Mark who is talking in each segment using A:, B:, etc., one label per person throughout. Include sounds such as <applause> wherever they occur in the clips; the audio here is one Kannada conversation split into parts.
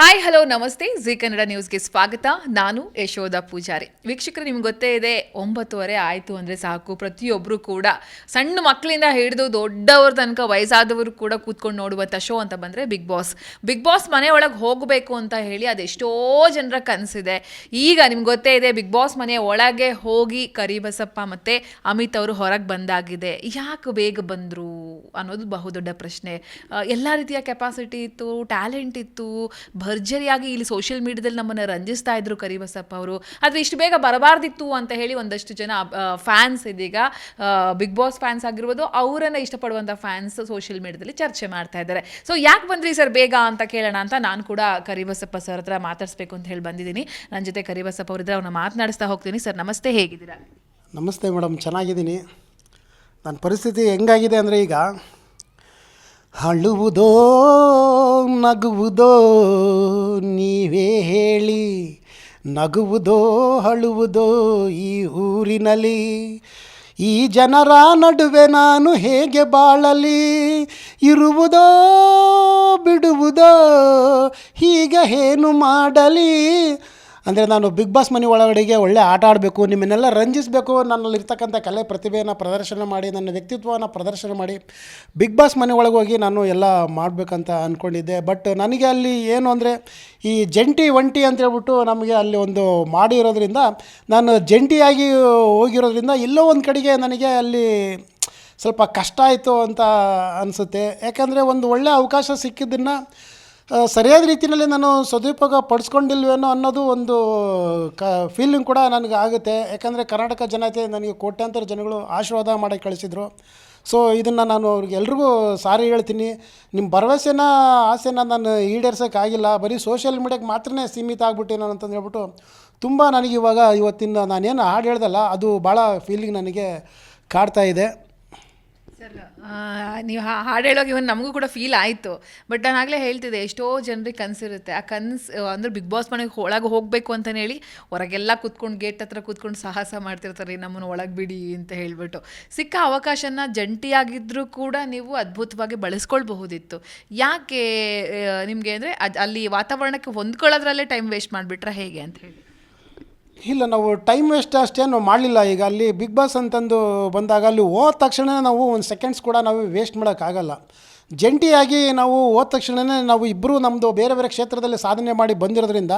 A: ಹಾಯ್ ಹಲೋ ನಮಸ್ತೆ. ಜಿ ಕನ್ನಡ ನ್ಯೂಸ್ಗೆ ಸ್ವಾಗತ. ನಾನು ಯಶೋಧ ಪೂಜಾರಿ. ವೀಕ್ಷಕರು, ನಿಮ್ಗೆ ಗೊತ್ತೇ ಇದೆ, ಒಂಬತ್ತುವರೆ ಆಯಿತು ಅಂದರೆ ಸಾಕು. ಪ್ರತಿಯೊಬ್ಬರು ಕೂಡ ಸಣ್ಣ ಮಕ್ಕಳಿಂದ ಹಿಡಿದು ದೊಡ್ಡವ್ರ ತನಕ ವಯಸ್ಸಾದವರು ಕೂಡ ಕೂತ್ಕೊಂಡು ನೋಡುವಂಥ ಶೋ ಅಂತ ಬಂದರೆ ಬಿಗ್ ಬಾಸ್ ಬಿಗ್ ಬಾಸ್ ಮನೆ ಹೋಗಬೇಕು ಅಂತ ಹೇಳಿ ಅದೆಷ್ಟೋ ಜನರ ಕನಸಿದೆ. ಈಗ ನಿಮ್ಗೆ ಗೊತ್ತೇ ಇದೆ ಬಿಗ್ ಬಾಸ್ ಮನೆಯ ಒಳಗೆ ಹೋಗಿ ಕರಿಬಸಪ್ಪ ಮತ್ತು ಅಮಿತ್ ಅವರು ಹೊರಗೆ ಬಂದಾಗಿದೆ. ಯಾಕೆ ಬೇಗ ಬಂದರು ಅನ್ನೋದು ಬಹುದೊಡ್ಡ ಪ್ರಶ್ನೆ. ಎಲ್ಲ ರೀತಿಯ ಕೆಪಾಸಿಟಿ ಇತ್ತು ಟ್ಯಾಲೆಂಟ್ ಇತ್ತು ಭರ್ಜರಿಯಾಗಿ ಇಲ್ಲಿ ಸೋಷಿಯಲ್ ಮೀಡಿಯಾದಲ್ಲಿ ನಮ್ಮನ್ನು ರಂಜಿಸ್ತಾ ಇದ್ರು ಕರಿಬಸಪ್ಪ ಅವರು. ಆದರೆ ಇಷ್ಟು ಬೇಗ ಬರಬಾರ್ದಿತ್ತು ಅಂತ ಹೇಳಿ ಒಂದಷ್ಟು ಜನ ಫ್ಯಾನ್ಸ್ ಇದೀಗ ಬಿಗ್ ಬಾಸ್ ಫ್ಯಾನ್ಸ್ ಆಗಿರ್ಬೋದು ಅವರನ್ನು ಇಷ್ಟಪಡುವಂಥ ಫ್ಯಾನ್ಸ್ ಸೋಷಿಯಲ್ ಮೀಡಿಯಾದಲ್ಲಿ ಚರ್ಚೆ ಮಾಡ್ತಾ ಇದ್ದಾರೆ. ಸೊ ಯಾಕೆ ಬಂದ್ರಿ ಸರ್ ಬೇಗ ಅಂತ ಕೇಳೋಣ ಅಂತ ನಾನು ಕೂಡ ಕರಿಬಸಪ್ಪ ಸರ್ ಹತ್ರ ಮಾತಾಡಿಸ್ಬೇಕು ಅಂತ ಹೇಳಿ ಬಂದಿದ್ದೀನಿ. ನನ್ನ ಜೊತೆ ಕರಿಬಸಪ್ಪ ಅವರಿದ್ರೆ ಅವ್ರನ್ನ ಮಾತನಾಡಿಸ್ತಾ ಹೋಗ್ತೀನಿ. ಸರ್, ನಮಸ್ತೆ, ಹೇಗಿದ್ದೀರಾ?
B: ನಮಸ್ತೆ ಮೇಡಮ್, ಚೆನ್ನಾಗಿದ್ದೀನಿ. ನನ್ನ ಪರಿಸ್ಥಿತಿ ಹೆಂಗಾಗಿದೆ ಅಂದರೆ ಈಗ ಅಳುವುದೋ, ನಗುವುದೋ ನೀವೇ ಹೇಳಿ. ನಗುವುದೋ, ಅಳುವುದೋ ಈ ಊರಿನಲ್ಲಿ. ಈ ಜನರ ನಡುವೆ ನಾನು ಹೇಗೆ ಬಾಳಲಿ? ಇರುವುದೋ, ಬಿಡುವುದೋ, ಹೀಗೆ ಏನು ಮಾಡಲಿ? ಅಂದರೆ ನಾನು ಬಿಗ್ ಬಾಸ್ ಮನೆ ಒಳಗಡೆಗೆ ಒಳ್ಳೆ ಆಟ ಆಡಬೇಕು, ನಿಮ್ಮನ್ನೆಲ್ಲ ರಂಜಿಸಬೇಕು ನನ್ನಲ್ಲಿರ್ತಕ್ಕಂಥ ಕಲೆ ಪ್ರತಿಭೆಯನ್ನು ಪ್ರದರ್ಶನ ಮಾಡಿ, ನನ್ನ ವ್ಯಕ್ತಿತ್ವವನ್ನು ಪ್ರದರ್ಶನ ಮಾಡಿ ಬಿಗ್ ಬಾಸ್ ಮನೆ ಒಳಗೆ ಹೋಗಿ ನಾನು ಎಲ್ಲ ಮಾಡಬೇಕಂತ ಅಂದ್ಕೊಂಡಿದ್ದೆ ಬಟ್ ನನಗೆ ಅಲ್ಲಿ ಏನು ಅಂದರೆ ಈ ಜಂಟಿ ಒಂಟಿ ಅಂತ ಹೇಳ್ಬಿಟ್ಟು ನಮಗೆ ಅಲ್ಲಿ ಒಂದು ಮಾಡಿರೋದ್ರಿಂದ, ನಾನು ಜಂಟಿಯಾಗಿ ಹೋಗಿರೋದ್ರಿಂದ ಎಲ್ಲೋ ಒಂದು ಕಡೆಗೆ ನನಗೆ ಅಲ್ಲಿ ಸ್ವಲ್ಪ ಕಷ್ಟ ಆಯಿತು ಅಂತ ಅನಿಸುತ್ತೆ. ಯಾಕಂದರೆ ಒಂದು ಒಳ್ಳೆಯ ಅವಕಾಶ ಸಿಕ್ಕಿದ್ದನ್ನು ಸರಿಯಾದ ರೀತಿಯಲ್ಲಿ ನಾನು ಸದುಪಯೋಗ ಪಡಿಸ್ಕೊಂಡಿಲ್ವೇನೋ ಅನ್ನೋದು ಒಂದು, ಕ ಫೀಲಿಂಗ್ ಕೂಡ ನನಗೆ ಆಗುತ್ತೆ. ಯಾಕಂದರೆ ಕರ್ನಾಟಕ ಜನತೆ ನನಗೆ ಕೋಟ್ಯಾಂತರ ಜನಗಳು ಆಶೀರ್ವಾದ ಮಾಡಿ ಕಳಿಸಿದರು. ಸೊ ಇದನ್ನು ನಾನು ಅವ್ರಿಗೆ ಎಲ್ರಿಗೂ ಸಾರಿ ಹೇಳ್ತೀನಿ. ನಿಮ್ಮ ಭರವಸೆನ, ಆಸೆನ ನಾನು ಈಡೇರ್ಸೋಕ್ಕಾಗಿಲ್ಲ ಬರೀ ಸೋಷಿಯಲ್ ಮೀಡಿಯಾಗೆ ಮಾತ್ರನೇ ಸೀಮಿತ ಆಗ್ಬಿಟ್ಟೆ ನಾನು ಅಂತಂದು ಹೇಳ್ಬಿಟ್ಟು ತುಂಬ ನನಗೆ ಇವಾಗ ಇವತ್ತಿನ ನಾನೇನು ಹಾಡು ಹೇಳ್ದಲ್ಲ, ಅದು ಭಾಳ ಫೀಲಿಂಗ್ ನನಗೆ ಕಾಡ್ತಾ ಇದೆ.
A: ನೀವು ಹಾಡು ಹೇಳೋಕೆ ಇವನ್ ನಮಗೂ ಕೂಡ ಫೀಲ್ ಆಯಿತು. ಬಟ್ ನಾನು ಆಗಲೇ ಹೇಳ್ತಿದ್ದೆ, ಎಷ್ಟೋ ಜನರಿಗೆ ಕನಸಿರುತ್ತೆ ಆ ಕನಸು ಅಂದರೆ ಬಿಗ್ ಬಾಸ್ ಮನೆಗೆ ಒಳಗೆ ಹೋಗಬೇಕು ಅಂತಲೇ ಹೇಳಿ ಹೊರಗೆಲ್ಲ ಕೂತ್ಕೊಂಡು ಗೇಟ್ ಹತ್ರ ಕೂತ್ಕೊಂಡು ಸಾಹಸ ಮಾಡ್ತಿರ್ತಾರೆ ನಮ್ಮನ್ನು ಒಳಗೆ ಬಿಡಿ ಅಂತ ಹೇಳಿಬಿಟ್ಟು. ಸಿಕ್ಕ ಅವಕಾಶನ ಜಂಟಿಯಾಗಿದ್ದರೂ ಕೂಡ ನೀವು ಅದ್ಭುತವಾಗಿ ಬಳಸ್ಕೊಳ್ಬಹುದಿತ್ತು. ಯಾಕೆ ನಿಮಗೆ ಅಂದರೆ ಅದು ಅಲ್ಲಿ ವಾತಾವರಣಕ್ಕೆ ಹೊಂದ್ಕೊಳ್ಳೋದ್ರಲ್ಲೇ ಟೈಮ್ ವೇಸ್ಟ್ ಮಾಡಿಬಿಟ್ರೆ ಹೇಗೆ ಅಂತ ಹೇಳಿ.
B: ಇಲ್ಲ, ನಾವು ಟೈಮ್ ವೇಸ್ಟ್ ಅಷ್ಟೇನು ಮಾಡಲಿಲ್ಲ. ಈಗ ಅಲ್ಲಿ ಬಿಗ್ ಬಾಸ್ ಅಂತಂದು ಬಂದಾಗ ಅಲ್ಲಿ ಹೋದ ತಕ್ಷಣ ನಾವು ಒಂದು ಸೆಕೆಂಡ್ಸ್ ಕೂಡ ನಾವು ವೇಸ್ಟ್ ಮಾಡೋಕ್ಕಾಗಲ್ಲ ಜಂಟಿಯಾಗಿ ನಾವು ಹೋದ ತಕ್ಷಣವೇ ನಾವು ಇಬ್ಬರು ನಮ್ಮದು ಬೇರೆ ಬೇರೆ ಕ್ಷೇತ್ರದಲ್ಲಿ ಸಾಧನೆ ಮಾಡಿ ಬಂದಿರೋದ್ರಿಂದ,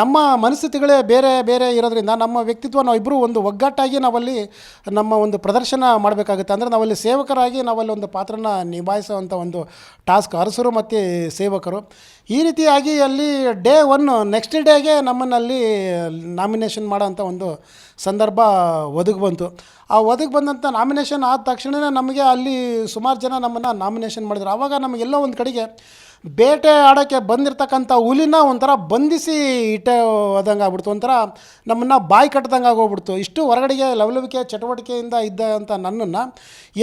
B: ನಮ್ಮ ಮನಸ್ಥಿತಿಗಳೇ ಬೇರೆ ಬೇರೆ ಇರೋದ್ರಿಂದ, ನಮ್ಮ ವ್ಯಕ್ತಿತ್ವ ನಾವಿಬ್ಬರು ಒಂದು ಒಗ್ಗಟ್ಟಾಗಿ ನಾವಲ್ಲಿ ನಮ್ಮ ಒಂದು ಪ್ರದರ್ಶನ ಮಾಡಬೇಕಾಗುತ್ತೆ. ಅಂದರೆ ನಾವಲ್ಲಿ ಸೇವಕರಾಗಿ ನಾವಲ್ಲಿ ಒಂದು ಪಾತ್ರನ ನಿಭಾಯಿಸುವಂಥ ಒಂದು ಟಾಸ್ಕ್ ಅರಸರು ಮತ್ತು ಸೇವಕರು. ಈ ರೀತಿಯಾಗಿ ಅಲ್ಲಿ ಡೇ ಒನ್ ನೆಕ್ಸ್ಟ್ ಡೇಗೆ ನಮ್ಮನ್ನಲ್ಲಿ ನಾಮಿನೇಷನ್ ಮಾಡೋಂಥ ಒಂದು ಸಂದರ್ಭ ಒದಗಿ ಬಂತು. ಆ ಒದಗಿ ಬಂದಂಥ ನಾಮಿನೇಷನ್ ಆದ ತಕ್ಷಣವೇ ನಮಗೆ ಅಲ್ಲಿ ಸುಮಾರು ಜನ ನಮ್ಮನ್ನು ನಾಮಿನೇಷನ್ ಮಾಡಿದ್ರು. ಆವಾಗ ನಮಗೆಲ್ಲೋ ಒಂದು ಕಡೆಗೆ ಬೇಟೆ ಆಡೋಕ್ಕೆ ಬಂದಿರತಕ್ಕಂಥ ಹುಲಿನ ಒಂಥರ ಬಂಧಿಸಿ ಇಟ್ಟೆ ಹೋದಂಗೆ ಆಗ್ಬಿಡ್ತು, ಒಂಥರ ನಮ್ಮನ್ನು ಬಾಯಿ ಕಟ್ಟದಂಗೆ ಆಗೋಗ್ಬಿಡ್ತು. ಇಷ್ಟು ಹೊರಗಡೆಗೆ ಲವಲವಿಕೆ, ಚಟುವಟಿಕೆಯಿಂದ ಇದ್ದ ಅಂತ ನನ್ನನ್ನು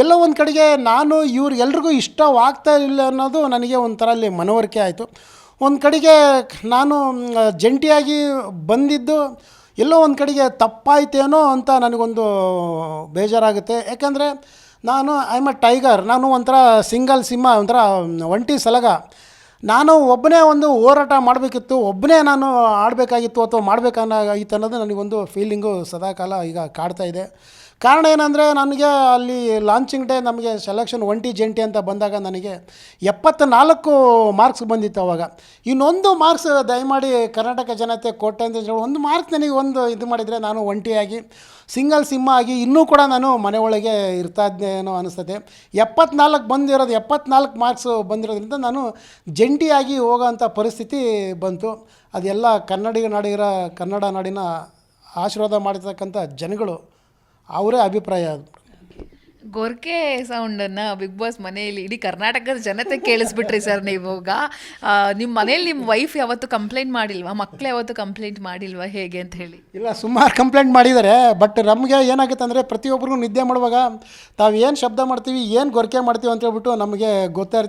B: ಎಲ್ಲೋ ಒಂದು ಕಡೆಗೆ ನಾನು ಇವ್ರು ಎಲ್ರಿಗೂ ಇಷ್ಟವಾಗ್ತಾ ಇಲ್ಲ ಅನ್ನೋದು ನನಗೆ ಒಂಥರ ಅಲ್ಲಿ ಮನವರಿಕೆ ಆಯಿತು. ಒಂದು ಕಡೆಗೆ ನಾನು ಜಂಟಿಯಾಗಿ ಬಂದಿದ್ದು ಎಲ್ಲೋ ಒಂದು ಕಡೆಗೆ ತಪ್ಪಾಯ್ತೇನೋ ಅಂತ ನನಗೊಂದು ಬೇಜಾರಾಗುತ್ತೆ. ಯಾಕಂದರೆ ನಾನು ಐ ಎಂ ಅ ಟೈಗರ್ ನಾನು ಒಂಥರ ಸಿಂಗಲ್ ಸಿಂಹ ಒಂಥರ ಒಂಟಿ ಸಲಗ. ನಾನು ಒಬ್ಬನೇ ಒಂದು ಹೋರಾಟ ಮಾಡಬೇಕಿತ್ತು, ಒಬ್ಬನೇ ನಾನು ಆಡಬೇಕಾಗಿತ್ತು ಅಥವಾ ಮಾಡಬೇಕಾಗಿತ್ತು ಅನ್ನೋದು ನನಗೊಂದು ಫೀಲಿಂಗು ಸದಾಕಾಲ ಈಗ ಕಾಡ್ತಾ ಇದೆ. ಕಾರಣ ಏನಂದರೆ ನನಗೆ ಅಲ್ಲಿ ಲಾಂಚಿಂಗ್ ಡೇ ನಮಗೆ ಸೆಲೆಕ್ಷನ್ ಒಂಟಿ ಜಂಟಿ ಅಂತ ಬಂದಾಗ ನನಗೆ ಎಪ್ಪತ್ತ ನಾಲ್ಕು ಮಾರ್ಕ್ಸ್ ಬಂದಿತ್ತು ಅವಾಗ. ಇನ್ನೊಂದು ಮಾರ್ಕ್ಸ್ ದಯಮಾಡಿ ಕರ್ನಾಟಕ ಜನತೆ ಕೊಟ್ಟೆ ಅಂತ ಹೇಳಿ ಒಂದು ಮಾರ್ಕ್ಸ್ ನನಗೆ ಒಂದು ಇದು ಮಾಡಿದರೆ ನಾನು ಒಂಟಿಯಾಗಿ ಸಿಂಗಲ್ ಸಿಂಹ ಆಗಿ ಇನ್ನೂ ಕೂಡ ನಾನು ಮನೆ ಒಳಗೆ ಇರ್ತಾ ಇದ್ದೇನೋ ಅನಿಸ್ತದೆ. ಎಪ್ಪತ್ನಾಲ್ಕು ಬಂದಿರೋದು, ಎಪ್ಪತ್ನಾಲ್ಕು ಮಾರ್ಕ್ಸ್ ಬಂದಿರೋದ್ರಿಂದ ನಾನು ಜಂಟಿಯಾಗಿ ಹೋಗೋಂಥ ಪರಿಸ್ಥಿತಿ ಬಂತು. ಅದೆಲ್ಲ ಕನ್ನಡಿಗ ನಾಡಿಗರ, ಕನ್ನಡ ನಾಡಿನ ಆಶೀರ್ವಾದ ಮಾಡಿರ್ತಕ್ಕಂಥ ಜನಗಳು ಅವರೇ ಅಭಿಪ್ರಾಯ ಅದು.
A: ಗೊರ್ಕೆ ಸೌಂಡನ್ನು ಬಿಗ್ ಬಾಸ್ ಮನೆಯಲ್ಲಿ ಇಡೀ ಕರ್ನಾಟಕದ ಜನತೆ ಕೇಳಿಸ್ಬಿಟ್ರಿ ಸರ್ ನೀವು. ಈಗ ನಿಮ್ಮ ಮನೇಲಿ ನಿಮ್ಮ ವೈಫ್ ಯಾವತ್ತು ಕಂಪ್ಲೇಂಟ್ ಮಾಡಿಲ್ವಾ? ಮಕ್ಕಳು ಯಾವತ್ತು ಕಂಪ್ಲೇಂಟ್ ಮಾಡಿಲ್ವಾ? ಹೇಗೆ ಅಂತ ಹೇಳಿ.
B: ಇಲ್ಲ ಸುಮಾರು ಕಂಪ್ಲೇಂಟ್ ಮಾಡಿದ್ದಾರೆ ಬಟ್ ನಮಗೆ ಏನಾಗುತ್ತೆ ಅಂದರೆ ಪ್ರತಿಯೊಬ್ಬರಿಗೂ ನಿದ್ದೆ ಮಾಡುವಾಗ ತಾವು ಏನು ಶಬ್ದ ಮಾಡ್ತೀವಿ ಏನು ಗೊರಕೆ ಮಾಡ್ತೀವಿ ಅಂತ ಹೇಳ್ಬಿಟ್ಟು ನಮಗೆ ಗೊತ್ತೇ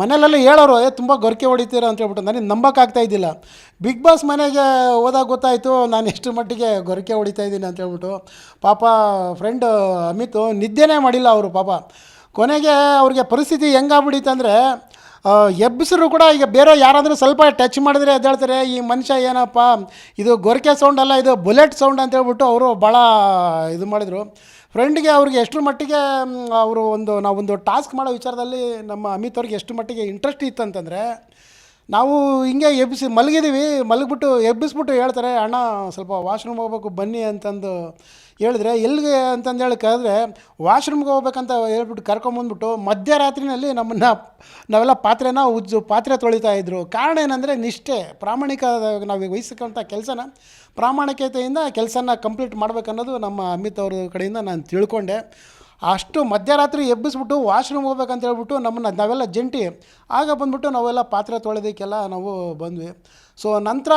B: ಮನೇಲೆಲ್ಲ ಹೇಳೋರು, ಏ, ತುಂಬ ಗೊರಕೆ ಹೊಡಿತೀರ? ಅಂತ ಹೇಳ್ಬಿಟ್ಟು ನನಗೆ ನಂಬಕ್ಕಾಗ್ತಾ ಇದ್ದಿಲ್ಲ. ಬಿಗ್ ಬಾಸ್ ಮನೆಗೆ ಹೋದಾಗ ಗೊತ್ತಾಯಿತು, ನಾನು ಎಷ್ಟು ಮಟ್ಟಿಗೆ ಗೊರಕೆ ಹೊಡಿತಾ ಇದ್ದೀನಿ? ಅಂತ ಹೇಳ್ಬಿಟ್ಟು, ಪಾಪ ಫ್ರೆಂಡ್ ಅಮಿತ್ ನಿದ್ದೆನೇ ಮಾಡಿಲ್ಲ ಅವರು, ಪಾಪ. ಕೊನೆಗೆ ಅವ್ರಿಗೆ ಪರಿಸ್ಥಿತಿ ಹೆಂಗಾಗ್ಬಿಡಿತ್ತಂದರೆ ಎಬ್ಬಿಸ್ರು ಕೂಡ ಈಗ ಬೇರೆ ಯಾರಾದರೂ ಸ್ವಲ್ಪ ಟಚ್ ಮಾಡಿದ್ರೆ ಎದ್ದೇಳ್ತಾರೆ ಈ ಮನುಷ್ಯ ಏನಪ್ಪ, ಇದು ಗೊರಕೆ ಸೌಂಡ್ ಅಲ್ಲ, ಇದು ಬುಲೆಟ್ ಸೌಂಡ್ ಅಂತ ಹೇಳ್ಬಿಟ್ಟು ಅವರು ಭಾಳ ಇದು ಮಾಡಿದರು. ಫ್ರೆಂಡ್ಗೆ ಅವ್ರಿಗೆ ಎಷ್ಟರ ಮಟ್ಟಿಗೆ ಅವರು ಒಂದು ನಾವೊಂದು ಟಾಸ್ಕ್ ಮಾಡೋ ವಿಚಾರದಲ್ಲಿ ನಮ್ಮ ಅಮಿತ್ ಅವ್ರಿಗೆ ಎಷ್ಟು ಮಟ್ಟಿಗೆ ಇಂಟ್ರೆಸ್ಟ್ ಇತ್ತಂತಂದರೆ, ನಾವು ಹಿಂಗೆ ಎಬ್ಬಿಸಿ ಮಲಗಿದ್ದೀವಿ ಮಲಗಿಬಿಟ್ಟು ಎಬ್ಬಿಸ್ಬಿಟ್ಟು ಹೇಳ್ತಾರೆ, ಅಣ್ಣ, ಸ್ವಲ್ಪ ವಾಶ್ರೂಮ್ ಹೋಗ್ಬೇಕು, ಬನ್ನಿ ಅಂತಂದು ಹೇಳಿದ್ರೆ, ಎಲ್ಲಿಗೆ ಅಂತಂದು ಹೇಳಿ ಕರೆದ್ರೆ ವಾಶ್ರೂಮ್ಗೆ ಹೋಗ್ಬೇಕಂತ ಹೇಳ್ಬಿಟ್ಟು ಕರ್ಕೊಂಬಂದ್ಬಿಟ್ಟು ಮಧ್ಯರಾತ್ರಿನಲ್ಲಿ ನಮ್ಮನ್ನು, ನಾವೆಲ್ಲ ಪಾತ್ರೆನ ಉಜ್ಜು, ಪಾತ್ರೆ ತೊಳಿತಾ ಇದ್ದರು ಕಾರಣ ಏನಂದರೆ, ನಿಷ್ಠೆ. ಪ್ರಾಮಾಣಿಕ ನಾವು ವಹಿಸ್ಕೊಂಥ ಕೆಲಸನ, ಪ್ರಾಮಾಣಿಕತೆಯಿಂದ ಕೆಲಸನ ಕಂಪ್ಲೀಟ್ ಮಾಡಬೇಕನ್ನೋದು ನಮ್ಮ ಅಮಿತ್ ಅವ್ರ ಕಡೆಯಿಂದ ನಾನು ತಿಳ್ಕೊಂಡೆ. ಅಷ್ಟು ಮಧ್ಯರಾತ್ರಿ ಎಬ್ಬಿಸ್ಬಿಟ್ಟು ವಾಶ್ರೂಮ್ ಹೋಗ್ಬೇಕಂತ ಹೇಳ್ಬಿಟ್ಟು ನಮ್ಮನ್ನು ನಾವೆಲ್ಲ ಜಂಟಿ. ಆಗ ಬಂದ್ಬಿಟ್ಟು ನಾವೆಲ್ಲ ಪಾತ್ರೆ ತೊಳೆದಕ್ಕೆಲ್ಲ ನಾವು ಬಂದ್ವಿ. ಸೊ ನಂತರ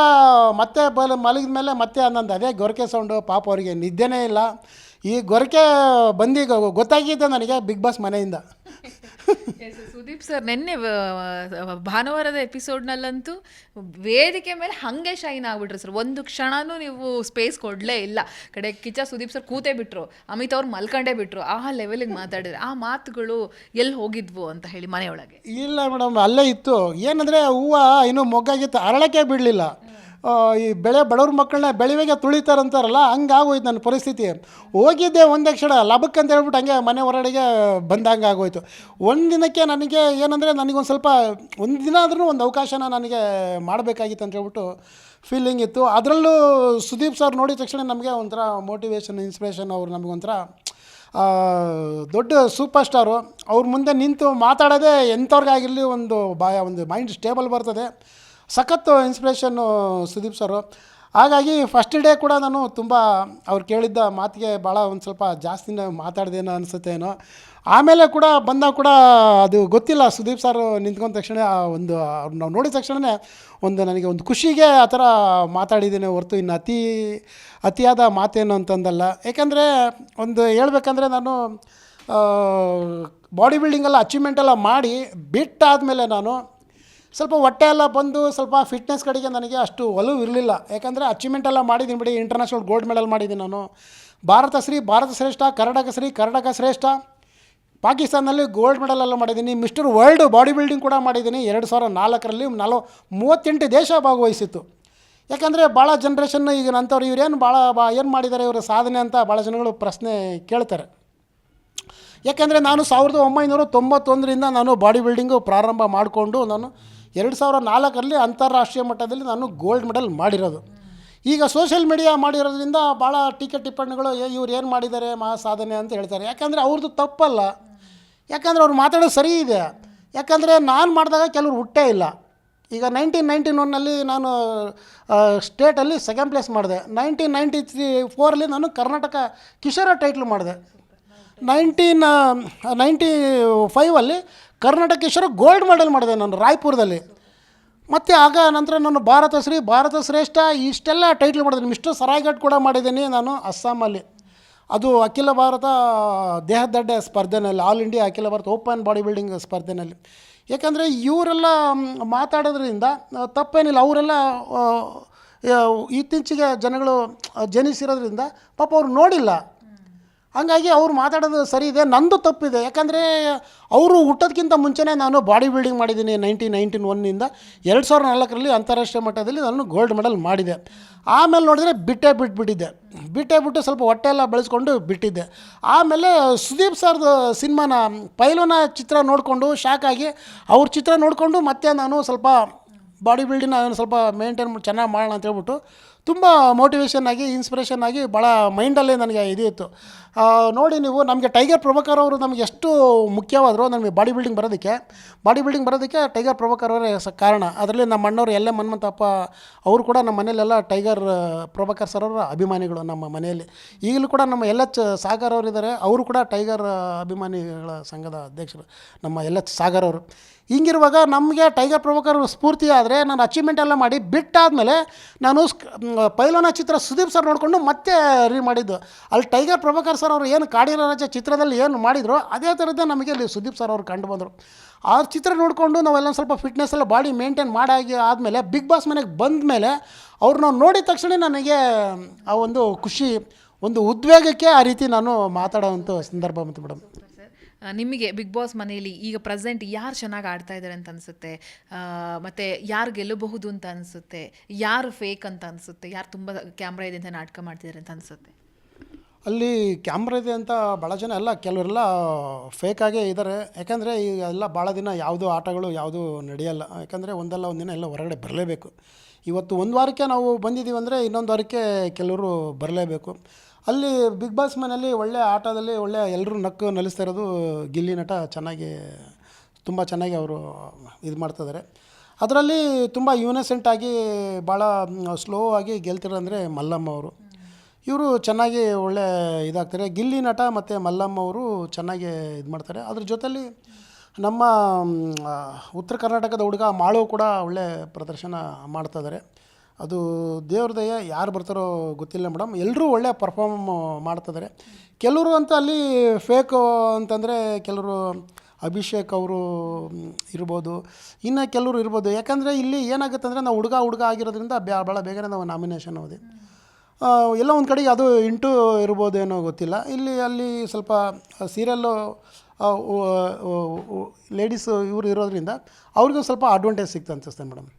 B: ಮತ್ತೆ ಬಲ ಮಲಗಿದ ಮೇಲೆ ಮತ್ತೆ ಅನ್ನೊಂದು ಅದೇ ಗೊರಕೆ ಸೌಂಡು ಪಾಪ ಅವರಿಗೆ ನಿದ್ದೆನೇ ಇಲ್ಲ. ಈ ಗೊರಕೆ ಬಂದೀಗ ಗೊತ್ತಾಗಿದ್ದೆ ನನಗೆ ಬಿಗ್ ಬಾಸ್ ಮನೆಯಿಂದ.
A: ಸುದೀಪ್ ಸರ್, ನಿನ್ನೆ ಭಾನುವಾರದ ಎಪಿಸೋಡ್ನಲ್ಲಂತೂ ವೇದಿಕೆ ಮೇಲೆ ಹಂಗೆ ಶೈನ್ ಆಗ್ಬಿಟ್ರು ಸರ್. ಒಂದು ಕ್ಷಣನೂ ನೀವು ಸ್ಪೇಸ್ ಕೊಡಲೇ ಇಲ್ಲ. ಕಡೆ ಕಿಚ್ಚ ಸುದೀಪ್ ಸರ್ ಕೂತೇ ಬಿಟ್ರು. ಅಮಿತ್ ಅವ್ರು ಮಲ್ಕಂಡೇ ಬಿಟ್ರು. ಆ ಲೆವೆಲಿಗೆ ಮಾತಾಡಿದ್ರೆ, ಆ ಮಾತುಗಳು ಎಲ್ಲಿ ಹೋಗಿದ್ವು ಅಂತ ಹೇಳಿ ಮನೆಯೊಳಗೆ?
B: ಇಲ್ಲ ಮೇಡಮ್ ಅಲ್ಲೇ ಇತ್ತು. ಏನಂದರೆ ಹೂವು ಇನ್ನೂ ಮೊಗ್ಗಾಗಿತ್ತು. ಅರಳಕ್ಕೆ ಬಿಡಲಿಲ್ಲ. ಈ ಬೆಳೆ ಬಡವ್ರ ಮಕ್ಕಳನ್ನ ಬೆಳಿವೆಗೆ ತುಳಿತಾರಂತಾರಲ್ಲ, ಹಂಗಾಗೋಯ್ತು ನನ್ನ ಪರಿಸ್ಥಿತಿ. ಹೋಗಿದ್ದೆ ಒಂದೇ ಕ್ಷಣ, ಲಭಕ್ಕೆ ಅಂತ ಹೇಳ್ಬಿಟ್ಟು ಹಂಗೆ ಮನೆ ಹೊರಡಿಗೆ ಬಂದಂಗೆ ಆಗೋಯ್ತು. ಒಂದು ದಿನಕ್ಕೆ ನನಗೆ ಏನಂದರೆ ನನಗೊಂದು ಸ್ವಲ್ಪ, ಒಂದು ದಿನ ಆದ್ರೂ ಒಂದು ಅವಕಾಶನ ನನಗೆ ಮಾಡಬೇಕಾಗಿತ್ತು ಅಂತ ಹೇಳ್ಬಿಟ್ಟು ಫೀಲಿಂಗ್ ಇತ್ತು. ಅದರಲ್ಲೂ ಸುದೀಪ್ ಸರ್ ನೋಡಿದ ತಕ್ಷಣ ನಮಗೆ ಒಂಥರ ಮೋಟಿವೇಶನ್ ಇನ್ಸ್ಪಿರೇಷನ್ ಅವರು ನಮಗೊಂಥರ ದೊಡ್ಡ ಸೂಪರ್ ಸ್ಟಾರು ಅವ್ರ ಮುಂದೆ ನಿಂತು ಮಾತಾಡೋದೇ ಎಂಥವ್ರಿಗಾಗಿರಲಿ ಒಂದು ಬಾಯ ಒಂದು ಮೈಂಡ್ ಸ್ಟೇಬಲ್ ಬರ್ತದೆ. ಸಖತ್ತು ಇನ್ಸ್ಪಿರೇಷನ್ನು ಸುದೀಪ್ ಸರು. ಹಾಗಾಗಿ ಫಸ್ಟ್ ಡೇ ಕೂಡ ನಾನು ತುಂಬ ಅವ್ರು ಕೇಳಿದ್ದ ಮಾತಿಗೆ ಭಾಳ ಒಂದು ಸ್ವಲ್ಪ ಜಾಸ್ತಿನೇ ಮಾತಾಡ್ದೇನೋ ಅನಿಸುತ್ತೇನೋ ಆಮೇಲೆ ಕೂಡ ಬಂದಾಗ ಕೂಡ ಅದು ಗೊತ್ತಿಲ್ಲ, ಸುದೀಪ್ ಸರ್ ನಿಂತ್ಕೊಂಡ ತಕ್ಷಣ ಒಂದು ನಾವು ನೋಡಿದ ತಕ್ಷಣವೇ ಒಂದು ನನಗೆ ಒಂದು ಖುಷಿಗೆ ಆ ಥರ ಮಾತಾಡಿದ್ದೇನೆ ಹೊರತು ಇನ್ನು ಅತಿ, ಅತಿಯಾದ ಮಾತೇನು ಅಂತಂದಲ್ಲ. ಏಕೆಂದರೆ ಒಂದು ಹೇಳ್ಬೇಕಂದ್ರೆ ನಾನು ಬಾಡಿ ಬಿಲ್ಡಿಂಗೆಲ್ಲ ಅಚೀವ್ಮೆಂಟ್ ಎಲ್ಲ ಮಾಡಿ ಬಿಟ್ಟಾದಮೇಲೆ ನಾನು ಸ್ವಲ್ಪ ಹೊಟ್ಟೆ ಎಲ್ಲ ಬಂದು ಸ್ವಲ್ಪ ಫಿಟ್ನೆಸ್ ಕಡೆಗೆ ನನಗೆ ಅಷ್ಟು ಒಲವು ಇರಲಿಲ್ಲ. ಯಾಕಂದರೆ ಅಚೀವ್ಮೆಂಟ್ ಎಲ್ಲ ಮಾಡಿದ್ದೀನಿ ಬಿಡಿ ಇಂಟರ್ನ್ಯಾಷನಲ್ ಗೋಲ್ಡ್ ಮೆಡಲ್ ಮಾಡಿದ್ದೀನಿ ನಾನು. ಭಾರತ ಶ್ರೀ, ಭಾರತ ಶ್ರೇಷ್ಠ, ಕರ್ನಾಟಕ ಶ್ರೀ, ಕರ್ನಾಟಕ ಶ್ರೇಷ್ಠ. ಪಾಕಿಸ್ತಾನದಲ್ಲಿ ಗೋಲ್ಡ್ ಮೆಡಲ್ ಎಲ್ಲ ಮಾಡಿದ್ದೀನಿ. ಮಿಸ್ಟರ್ ವರ್ಲ್ಡ್ ಬಾಡಿ ಬಿಲ್ಡಿಂಗ್ ಕೂಡ ಮಾಡಿದ್ದೀನಿ. ಎರಡು ಸಾವಿರ ನಾಲ್ಕರಲ್ಲಿ ನಾಲ್ಕು, ಮೂವತ್ತೆಂಟು ದೇಶ ಭಾಗವಹಿಸಿತ್ತು. ಯಾಕಂದರೆ ಭಾಳ ಜನ್ರೇಷನ್ ಈಗ ನಂತವ್ರು ಇವ್ರೇನು ಭಾಳ ಬಾ, ಏನು ಮಾಡಿದ್ದಾರೆ ಇವರ ಸಾಧನೆ ಅಂತ ಭಾಳ ಜನಗಳು ಪ್ರಶ್ನೆ ಕೇಳ್ತಾರೆ. ಯಾಕೆಂದರೆ ನಾನು ಸಾವಿರದ ಒಂಬೈನೂರ ತೊಂಬತ್ತೊಂದರಿಂದ ನಾನು ಬಾಡಿ ಬಿಲ್ಡಿಂಗು ಪ್ರಾರಂಭ ಮಾಡಿಕೊಂಡು ನಾನು ಎರಡು ಸಾವಿರ ನಾಲ್ಕರಲ್ಲಿ ಅಂತಾರಾಷ್ಟ್ರೀಯ ಮಟ್ಟದಲ್ಲಿ ನಾನು ಗೋಲ್ಡ್ ಮೆಡಲ್ ಮಾಡಿರೋದು. ಈಗ ಸೋಷಿಯಲ್ ಮೀಡಿಯಾ ಮಾಡಿರೋದ್ರಿಂದ ಭಾಳ ಟೀಕೆ ಟಿಪ್ಪಣಿಗಳು ಇವ್ರು ಏನು ಮಾಡಿದ್ದಾರೆ ಮಹಾ ಸಾಧನೆ ಅಂತ ಹೇಳ್ತಾರೆ. ಯಾಕಂದರೆ ಅವ್ರದ್ದು ತಪ್ಪಲ್ಲ. ಯಾಕಂದರೆ ಅವ್ರು ಮಾತಾಡೋದು ಸರಿ ಇದೆ. ಯಾಕಂದರೆ ನಾನು ಮಾಡಿದಾಗ ಕೆಲವ್ರು ಹುಟ್ಟೇ ಇಲ್ಲ. ಈಗ ನೈನ್ಟೀನ್ ನೈಂಟಿ ಒನ್ನಲ್ಲಿ ನಾನು ಸ್ಟೇಟಲ್ಲಿ ಸೆಕೆಂಡ್ ಪ್ಲೇಸ್ ಮಾಡಿದೆ. ನೈನ್ಟೀನ್ ನೈಂಟಿ ತ್ರೀ ಫೋರಲ್ಲಿ ನಾನು ಕರ್ನಾಟಕ ಕಿಶೋರ ಟೈಟ್ಲ್ ಮಾಡಿದೆ. ನೈನ್ಟೀನ್ ನೈಂಟಿ ಫೈವಲ್ಲಿ ಕರ್ನಾಟಕ ಕಿಶೋರ ಗೋಲ್ಡ್ ಮೆಡಲ್ ಮಾಡಿದೆ ನಾನು ರಾಯ್ಪುರದಲ್ಲಿ. ಮತ್ತು ಆಗ ನಂತರ ನಾನು ಭಾರತ ಶ್ರೀ, ಭಾರತ ಶ್ರೇಷ್ಠ, ಇಷ್ಟೆಲ್ಲ ಟೈಟ್ಲ್ ಮಾಡಿದ್ದೀನಿ. ಮಿಸ್ಟರ್ ಸರಾಯ್ಘಾಟ್ ಕೂಡ ಮಾಡಿದ್ದೀನಿ ನಾನು ಅಸ್ಸಾಮಲ್ಲಿ. ಅದು ಅಖಿಲ ಭಾರತ ದೇಹದಡ್ಡೆ ಸ್ಪರ್ಧೆನಲ್ಲಿ, ಆಲ್ ಇಂಡಿಯಾ ಅಖಿಲ ಭಾರತ ಓಪನ್ ಬಾಡಿ ಬಿಲ್ಡಿಂಗ್ ಸ್ಪರ್ಧೆನಲ್ಲಿ. ಯಾಕಂದರೆ ಇವರೆಲ್ಲ ಮಾತಾಡೋದ್ರಿಂದ ತಪ್ಪೇನಿಲ್ಲ. ಅವರೆಲ್ಲ ಇತ್ತೀಚೆಗೆ ಜನಗಳು ಜನಿಸಿರೋದ್ರಿಂದ ಪಾಪ ಅವ್ರು ನೋಡಿಲ್ಲ. ಹಂಗಾಗಿ ಅವ್ರು ಮಾತಾಡೋದು ಸರಿ ಇದೆ. ನಂದು ತಪ್ಪಿದೆ. ಯಾಕಂದರೆ ಅವರು ಹುಟ್ಟೋದಕ್ಕಿಂತ ಮುಂಚೆನೇ ನಾನು ಬಾಡಿ ಬಿಲ್ಡಿಂಗ್ ಮಾಡಿದ್ದೀನಿ ನೈನ್ಟೀನ್ ನೈನ್ಟೀನ್ ಒನ್ನಿಂದ. ಎರಡು ಸಾವಿರದ ನಾಲ್ಕರಲ್ಲಿ ಅಂತಾರಾಷ್ಟ್ರೀಯ ಮಟ್ಟದಲ್ಲಿ ನಾನು ಗೋಲ್ಡ್ ಮೆಡಲ್ ಮಾಡಿದೆ. ಆಮೇಲೆ ನೋಡಿದ್ರೆ ಬಿಟ್ಟೇ ಬಿಟ್ಬಿಟ್ಟಿದ್ದೆ. ಬಿಟ್ಟೇ ಬಿಟ್ಟು ಸ್ವಲ್ಪ ಹೊಟ್ಟೆ ಎಲ್ಲ ಬೆಳೆಸ್ಕೊಂಡು ಬಿಟ್ಟಿದ್ದೆ. ಆಮೇಲೆ ಸುದೀಪ್ ಸರ್ದು ಸಿನಿಮಾನ ಪೈಲೋನ ಚಿತ್ರ ನೋಡಿಕೊಂಡು ಶಾಕ್ ಆಗಿ ಅವ್ರ ಚಿತ್ರ ನೋಡಿಕೊಂಡು ಮತ್ತೆ ನಾನು ಸ್ವಲ್ಪ ಬಾಡಿ ಬಿಲ್ಡಿಂಗ್ ಸ್ವಲ್ಪ ಮೇಂಟೈನ್ ಚೆನ್ನಾಗಿ ಮಾಡೋಣ ಅಂತ ಹೇಳ್ಬಿಟ್ಟು ತುಂಬ ಮೋಟಿವೇಶನ್ ಆಗಿ ಇನ್ಸ್ಪಿರೇಷನ್ ಆಗಿ ಭಾಳ ಮೈಂಡಲ್ಲೇ ನನಗೆ ಇದು ಇತ್ತು. ನೋಡಿ ನೀವು, ನಮಗೆ ಟೈಗರ್ ಪ್ರಭಾಕರ್ ಅವರು ನಮಗೆ ಎಷ್ಟು ಮುಖ್ಯವಾದರೂ, ನಮಗೆ ಬಾಡಿ ಬಿಲ್ಡಿಂಗ್ ಬರೋದಕ್ಕೆ ಬಾಡಿ ಬಿಲ್ಡಿಂಗ್ ಬರೋದಕ್ಕೆ ಟೈಗರ್ ಪ್ರಭಾಕರ್ ಅವರೇ ಕಾರಣ. ಅದರಲ್ಲಿ ನಮ್ಮ ಅಣ್ಣವ್ರು ಎಲ್ಲೇ ಮನ್ಮಂತಪ್ಪ ಅವರು ಕೂಡ ನಮ್ಮ ಮನೆಯಲ್ಲೆಲ್ಲ ಟೈಗರ್ ಪ್ರಭಾಕರ್ ಸರ್ ಅವರ ಅಭಿಮಾನಿಗಳು ನಮ್ಮ ಮನೆಯಲ್ಲಿ. ಈಗಲೂ ಕೂಡ ನಮ್ಮ ಎಲ್ ಎಚ್ ಸಾಗರ್ ಅವರು ಇದ್ದಾರೆ ಅವರು ಕೂಡ ಟೈಗರ್ ಅಭಿಮಾನಿಗಳ ಸಂಘದ ಅಧ್ಯಕ್ಷರು, ನಮ್ಮ ಎಲ್ ಎಚ್ ಸಾಗರ್ ಅವರು. ಹಿಂಗಿರುವಾಗ ನಮಗೆ ಟೈಗರ್ ಪ್ರಭಾಕರ್ ಸ್ಫೂರ್ತಿ ಆದರೆ, ನಾನು ಅಚೀವ್ಮೆಂಟ್ ಎಲ್ಲ ಮಾಡಿ ಬಿಟ್ಟಾದಮೇಲೆ ನಾನು ಪೈಲೋನ ಚಿತ್ರ ಸುದೀಪ್ ಸರ್ ನೋಡಿಕೊಂಡು ಮತ್ತೆ ರೀ ಮಾಡಿದ್ದು. ಅಲ್ಲಿ ಟೈಗರ್ ಪ್ರಭಾಕರ್ ಸರ್ ಅವರು ಏನು ಕಾಡಿನ ರಾಜ ಚಿತ್ರದಲ್ಲಿ ಏನು ಮಾಡಿದ್ರು ಅದೇ ಥರದ್ದೇ ನಮಗೆ ಅಲ್ಲಿ ಸುದೀಪ್ ಸರ್ ಅವರು ಕಂಡು ಬಂದರು. ಆ ಚಿತ್ರ ನೋಡಿಕೊಂಡು ನಾವೆಲ್ಲ ಸ್ವಲ್ಪ ಫಿಟ್ನೆಸ್ ಎಲ್ಲ ಬಾಡಿ ಮೇಂಟೈನ್ ಮಾಡಾಗಿ ಆದಮೇಲೆ ಬಿಗ್ ಬಾಸ್ ಮನೆಗೆ ಬಂದ ಮೇಲೆ ಅವ್ರು ನಾವು ನೋಡಿದ ತಕ್ಷಣ ನನಗೆ, ಆ ಒಂದು ಖುಷಿ, ಒಂದು ಉದ್ವೇಗಕ್ಕೆ ಆ ರೀತಿ ನಾನು ಮಾತಾಡೋವಂಥ ಸಂದರ್ಭ ಮತ್ತು ಮೇಡಮ್.
A: ನಿಮಗೆ ಬಿಗ್ ಬಾಸ್ ಮನೆಯಲ್ಲಿ ಈಗ ಪ್ರೆಸೆಂಟ್ ಯಾರು ಚೆನ್ನಾಗಿ ಆಡ್ತಾ ಇದ್ದಾರೆ ಅಂತ ಅನಿಸುತ್ತೆ? ಮತ್ತು ಯಾರು ಗೆಲ್ಲಬಹುದು ಅಂತ ಅನಿಸುತ್ತೆ? ಯಾರು ಫೇಕ್ ಅಂತ ಅನಿಸುತ್ತೆ? ಯಾರು ತುಂಬ ಕ್ಯಾಮ್ರಾ ಇದೆ ಅಂತ ನಾಟಕ ಮಾಡ್ತಿದ್ದಾರೆ ಅಂತ ಅನಿಸುತ್ತೆ?
B: ಅಲ್ಲಿ ಕ್ಯಾಮ್ರಾ ಇದೆ ಅಂತ ಭಾಳ ಜನ ಎಲ್ಲ ಕೆಲವರೆಲ್ಲ ಫೇಕಾಗೇ ಇದ್ದಾರೆ ಯಾಕಂದರೆ ಈಗ ಎಲ್ಲ ಭಾಳ ದಿನ ಯಾವುದೂ ಆಟಗಳು ಯಾವುದೂ ನಡೆಯಲ್ಲ. ಯಾಕಂದರೆ ಒಂದಲ್ಲ ಒಂದಿನ ಎಲ್ಲ ಹೊರಗಡೆ ಬರಲೇಬೇಕು. ಇವತ್ತು ಒಂದು ವಾರಕ್ಕೆ ನಾವು ಬಂದಿದ್ದೀವಿ ಅಂದರೆ ಇನ್ನೊಂದು ವಾರಕ್ಕೆ ಕೆಲವರು ಬರಲೇಬೇಕು. ಅಲ್ಲಿ ಬಿಗ್ ಬಾಸ್ ಮನೆಯಲ್ಲಿ ಒಳ್ಳೆ ಆಟದಲ್ಲಿ ಒಳ್ಳೆ ಎಲ್ಲರೂ ನಕ್ಕು ನಲಿಸ್ತಾ ಇರೋದು ಗಿಲ್ಲಿ ನಟ ಚೆನ್ನಾಗಿ, ತುಂಬ ಚೆನ್ನಾಗಿ ಅವರು ಇದು ಮಾಡ್ತಿದ್ದಾರೆ ಅದರಲ್ಲಿ ತುಂಬ ಯೂನೆಸೆಂಟ್ ಆಗಿ ಭಾಳ ಸ್ಲೋ ಆಗಿ ಗೆಲ್ತಿರೋ ಅಂದರೆ ಮಲ್ಲಮ್ಮ ಅವರು. ಇವರು ಚೆನ್ನಾಗಿ ಒಳ್ಳೆ ಇದಾಗ್ತಾರೆ. ಗಿಲ್ಲಿ ನಟ ಮತ್ತು ಮಲ್ಲಮ್ಮ ಅವರು ಚೆನ್ನಾಗಿ ಇದು ಮಾಡ್ತಾರೆ. ಅದ್ರ ಜೊತೆಯಲ್ಲಿ ನಮ್ಮ ಉತ್ತರ ಕರ್ನಾಟಕದ ಹುಡುಗ ಮಾಳು ಕೂಡ ಒಳ್ಳೆ ಪ್ರದರ್ಶನ ಮಾಡ್ತಾ ಇದ್ದಾರೆ. ಅದು ದೇವ್ರ ದಯ ಯಾರು ಬರ್ತಾರೋ ಗೊತ್ತಿಲ್ಲ ಮೇಡಮ್. ಎಲ್ಲರೂ ಒಳ್ಳೆ ಪರ್ಫಾರ್ಮ್ ಮಾಡ್ತಿದ್ದಾರೆ. ಕೆಲವರು ಅಂತ ಅಲ್ಲಿ ಫೇಕು ಅಂತಂದರೆ ಕೆಲವರು ಅಭಿಷೇಕ್ ಅವರು ಇರ್ಬೋದು. ಇನ್ನು ಕೆಲವರು ಇರ್ಬೋದು. ಯಾಕಂದರೆ ಇಲ್ಲಿ ಏನಾಗುತ್ತೆ ಅಂದರೆ ನಾವು ಹುಡುಗ ಹುಡುಗ ಆಗಿರೋದ್ರಿಂದ ಬ್ಯಾ ಭಾಳ ಬೇಗನೆ ನಾವು ನಾಮಿನೇಷನ್ ಹೋದೆ. ಎಲ್ಲ ಒಂದು ಕಡೆಗೆ ಅದು ಇಂಟು ಇರ್ಬೋದೇನೋ ಗೊತ್ತಿಲ್ಲ. ಇಲ್ಲಿ, ಅಲ್ಲಿ ಸ್ವಲ್ಪ ಸೀರಿಯಲ್ಲು ಲೇಡೀಸು ಇವರು ಇರೋದ್ರಿಂದ ಅವ್ರಿಗೂ ಸ್ವಲ್ಪ ಅಡ್ವಾಂಟೇಜ್ ಸಿಗ್ತಂತಿಸ್ತೇನೆ ಮೇಡಮ್.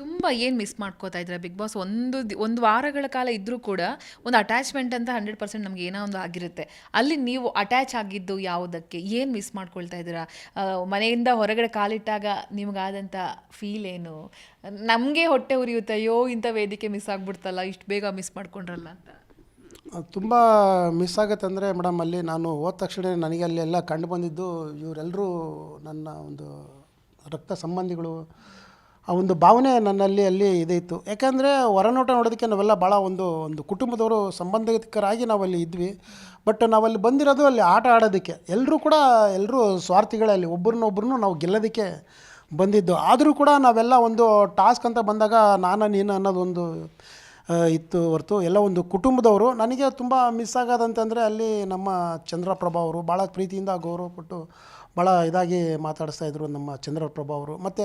A: ತುಂಬ ಏನು ಮಿಸ್ ಮಾಡ್ಕೋತಾ ಇದ್ದಾರೆ ಬಿಗ್ ಬಾಸ್ ಒಂದು ಒಂದು ವಾರಗಳ ಕಾಲ ಇದ್ದರೂ ಕೂಡ ಒಂದು ಅಟ್ಯಾಚ್ಮೆಂಟ್ ಅಂತ ಹಂಡ್ರೆಡ್ ಪರ್ಸೆಂಟ್ ನಮ್ಗೆ ಏನೋ ಒಂದು ಆಗಿರುತ್ತೆ. ಅಲ್ಲಿ ನೀವು ಅಟ್ಯಾಚ್ ಆಗಿದ್ದು ಯಾವುದಕ್ಕೆ? ಏನು ಮಿಸ್ ಮಾಡ್ಕೊಳ್ತಾ ಇದ್ದೀರಾ? ಮನೆಯಿಂದ ಹೊರಗಡೆ ಕಾಲಿಟ್ಟಾಗ ನಿಮಗಾದಂಥ ಫೀಲ್ ಏನು? ನಮಗೆ ಹೊಟ್ಟೆ ಉರಿಯುತ್ತೆ, ಅಯ್ಯೋ, ಇಂಥ ವೇದಿಕೆ ಮಿಸ್ ಆಗ್ಬಿಡ್ತಲ್ಲ, ಇಷ್ಟು ಬೇಗ ಮಿಸ್ ಮಾಡ್ಕೊಂಡ್ರಲ್ಲ ಅಂತ.
B: ತುಂಬ ಮಿಸ್ ಆಗುತ್ತೆ ಅಂದರೆ ಮೇಡಮ್ ಅಲ್ಲಿ ನಾನು ಹೋದ ತಕ್ಷಣ ನನಗೆ ಅಲ್ಲೆಲ್ಲ ಕಂಡು ಬಂದಿದ್ದು ಇವರೆಲ್ಲರೂ ನನ್ನ ಒಂದು ರಕ್ತ ಸಂಬಂಧಿಗಳು ಆ ಒಂದು ಭಾವನೆ ನನ್ನಲ್ಲಿ ಅಲ್ಲಿ ಇದಿತ್ತು. ಯಾಕೆಂದರೆ ಹೊರನೋಟ ನೋಡೋದಕ್ಕೆ ನಾವೆಲ್ಲ ಭಾಳ ಒಂದು ಒಂದು ಕುಟುಂಬದವರು ಸಂಬಂಧಿಕರಾಗಿ ನಾವಲ್ಲಿ ಇದ್ವಿ. ಬಟ್ ನಾವಲ್ಲಿ ಬಂದಿರೋದು ಅಲ್ಲಿ ಆಟ ಆಡೋದಕ್ಕೆ. ಎಲ್ಲರೂ ಕೂಡ ಎಲ್ಲರೂ ಸ್ವಾರ್ಥಿಗಳೇ ಅಲ್ಲಿ ಒಬ್ಬರನ್ನೊಬ್ಬರನ್ನು ನಾವು ಗೆಲ್ಲೋದಕ್ಕೆ ಬಂದಿದ್ದು. ಆದರೂ ಕೂಡ ನಾವೆಲ್ಲ ಒಂದು ಟಾಸ್ಕ್ ಅಂತ ಬಂದಾಗ ನಾನು, ನೀನು ಅನ್ನೋದೊಂದು ಇತ್ತು ಹೊರತು ಎಲ್ಲ ಒಂದು ಕುಟುಂಬದವರು. ನನಗೆ ತುಂಬ ಮಿಸ್ ಆಗೋದಂತಂದರೆ ಅಲ್ಲಿ ನಮ್ಮ ಚಂದ್ರಪ್ರಭಾ ಅವರು, ಭಾಳ ಪ್ರೀತಿಯಿಂದ ಗೌರವ ಕೊಟ್ಟು ಭಾಳ ಇದಾಗಿ ಮಾತಾಡಿಸ್ತಾ ಇದ್ದರು ನಮ್ಮ ಚಂದ್ರಪ್ರಭಾ ಅವರು. ಮತ್ತು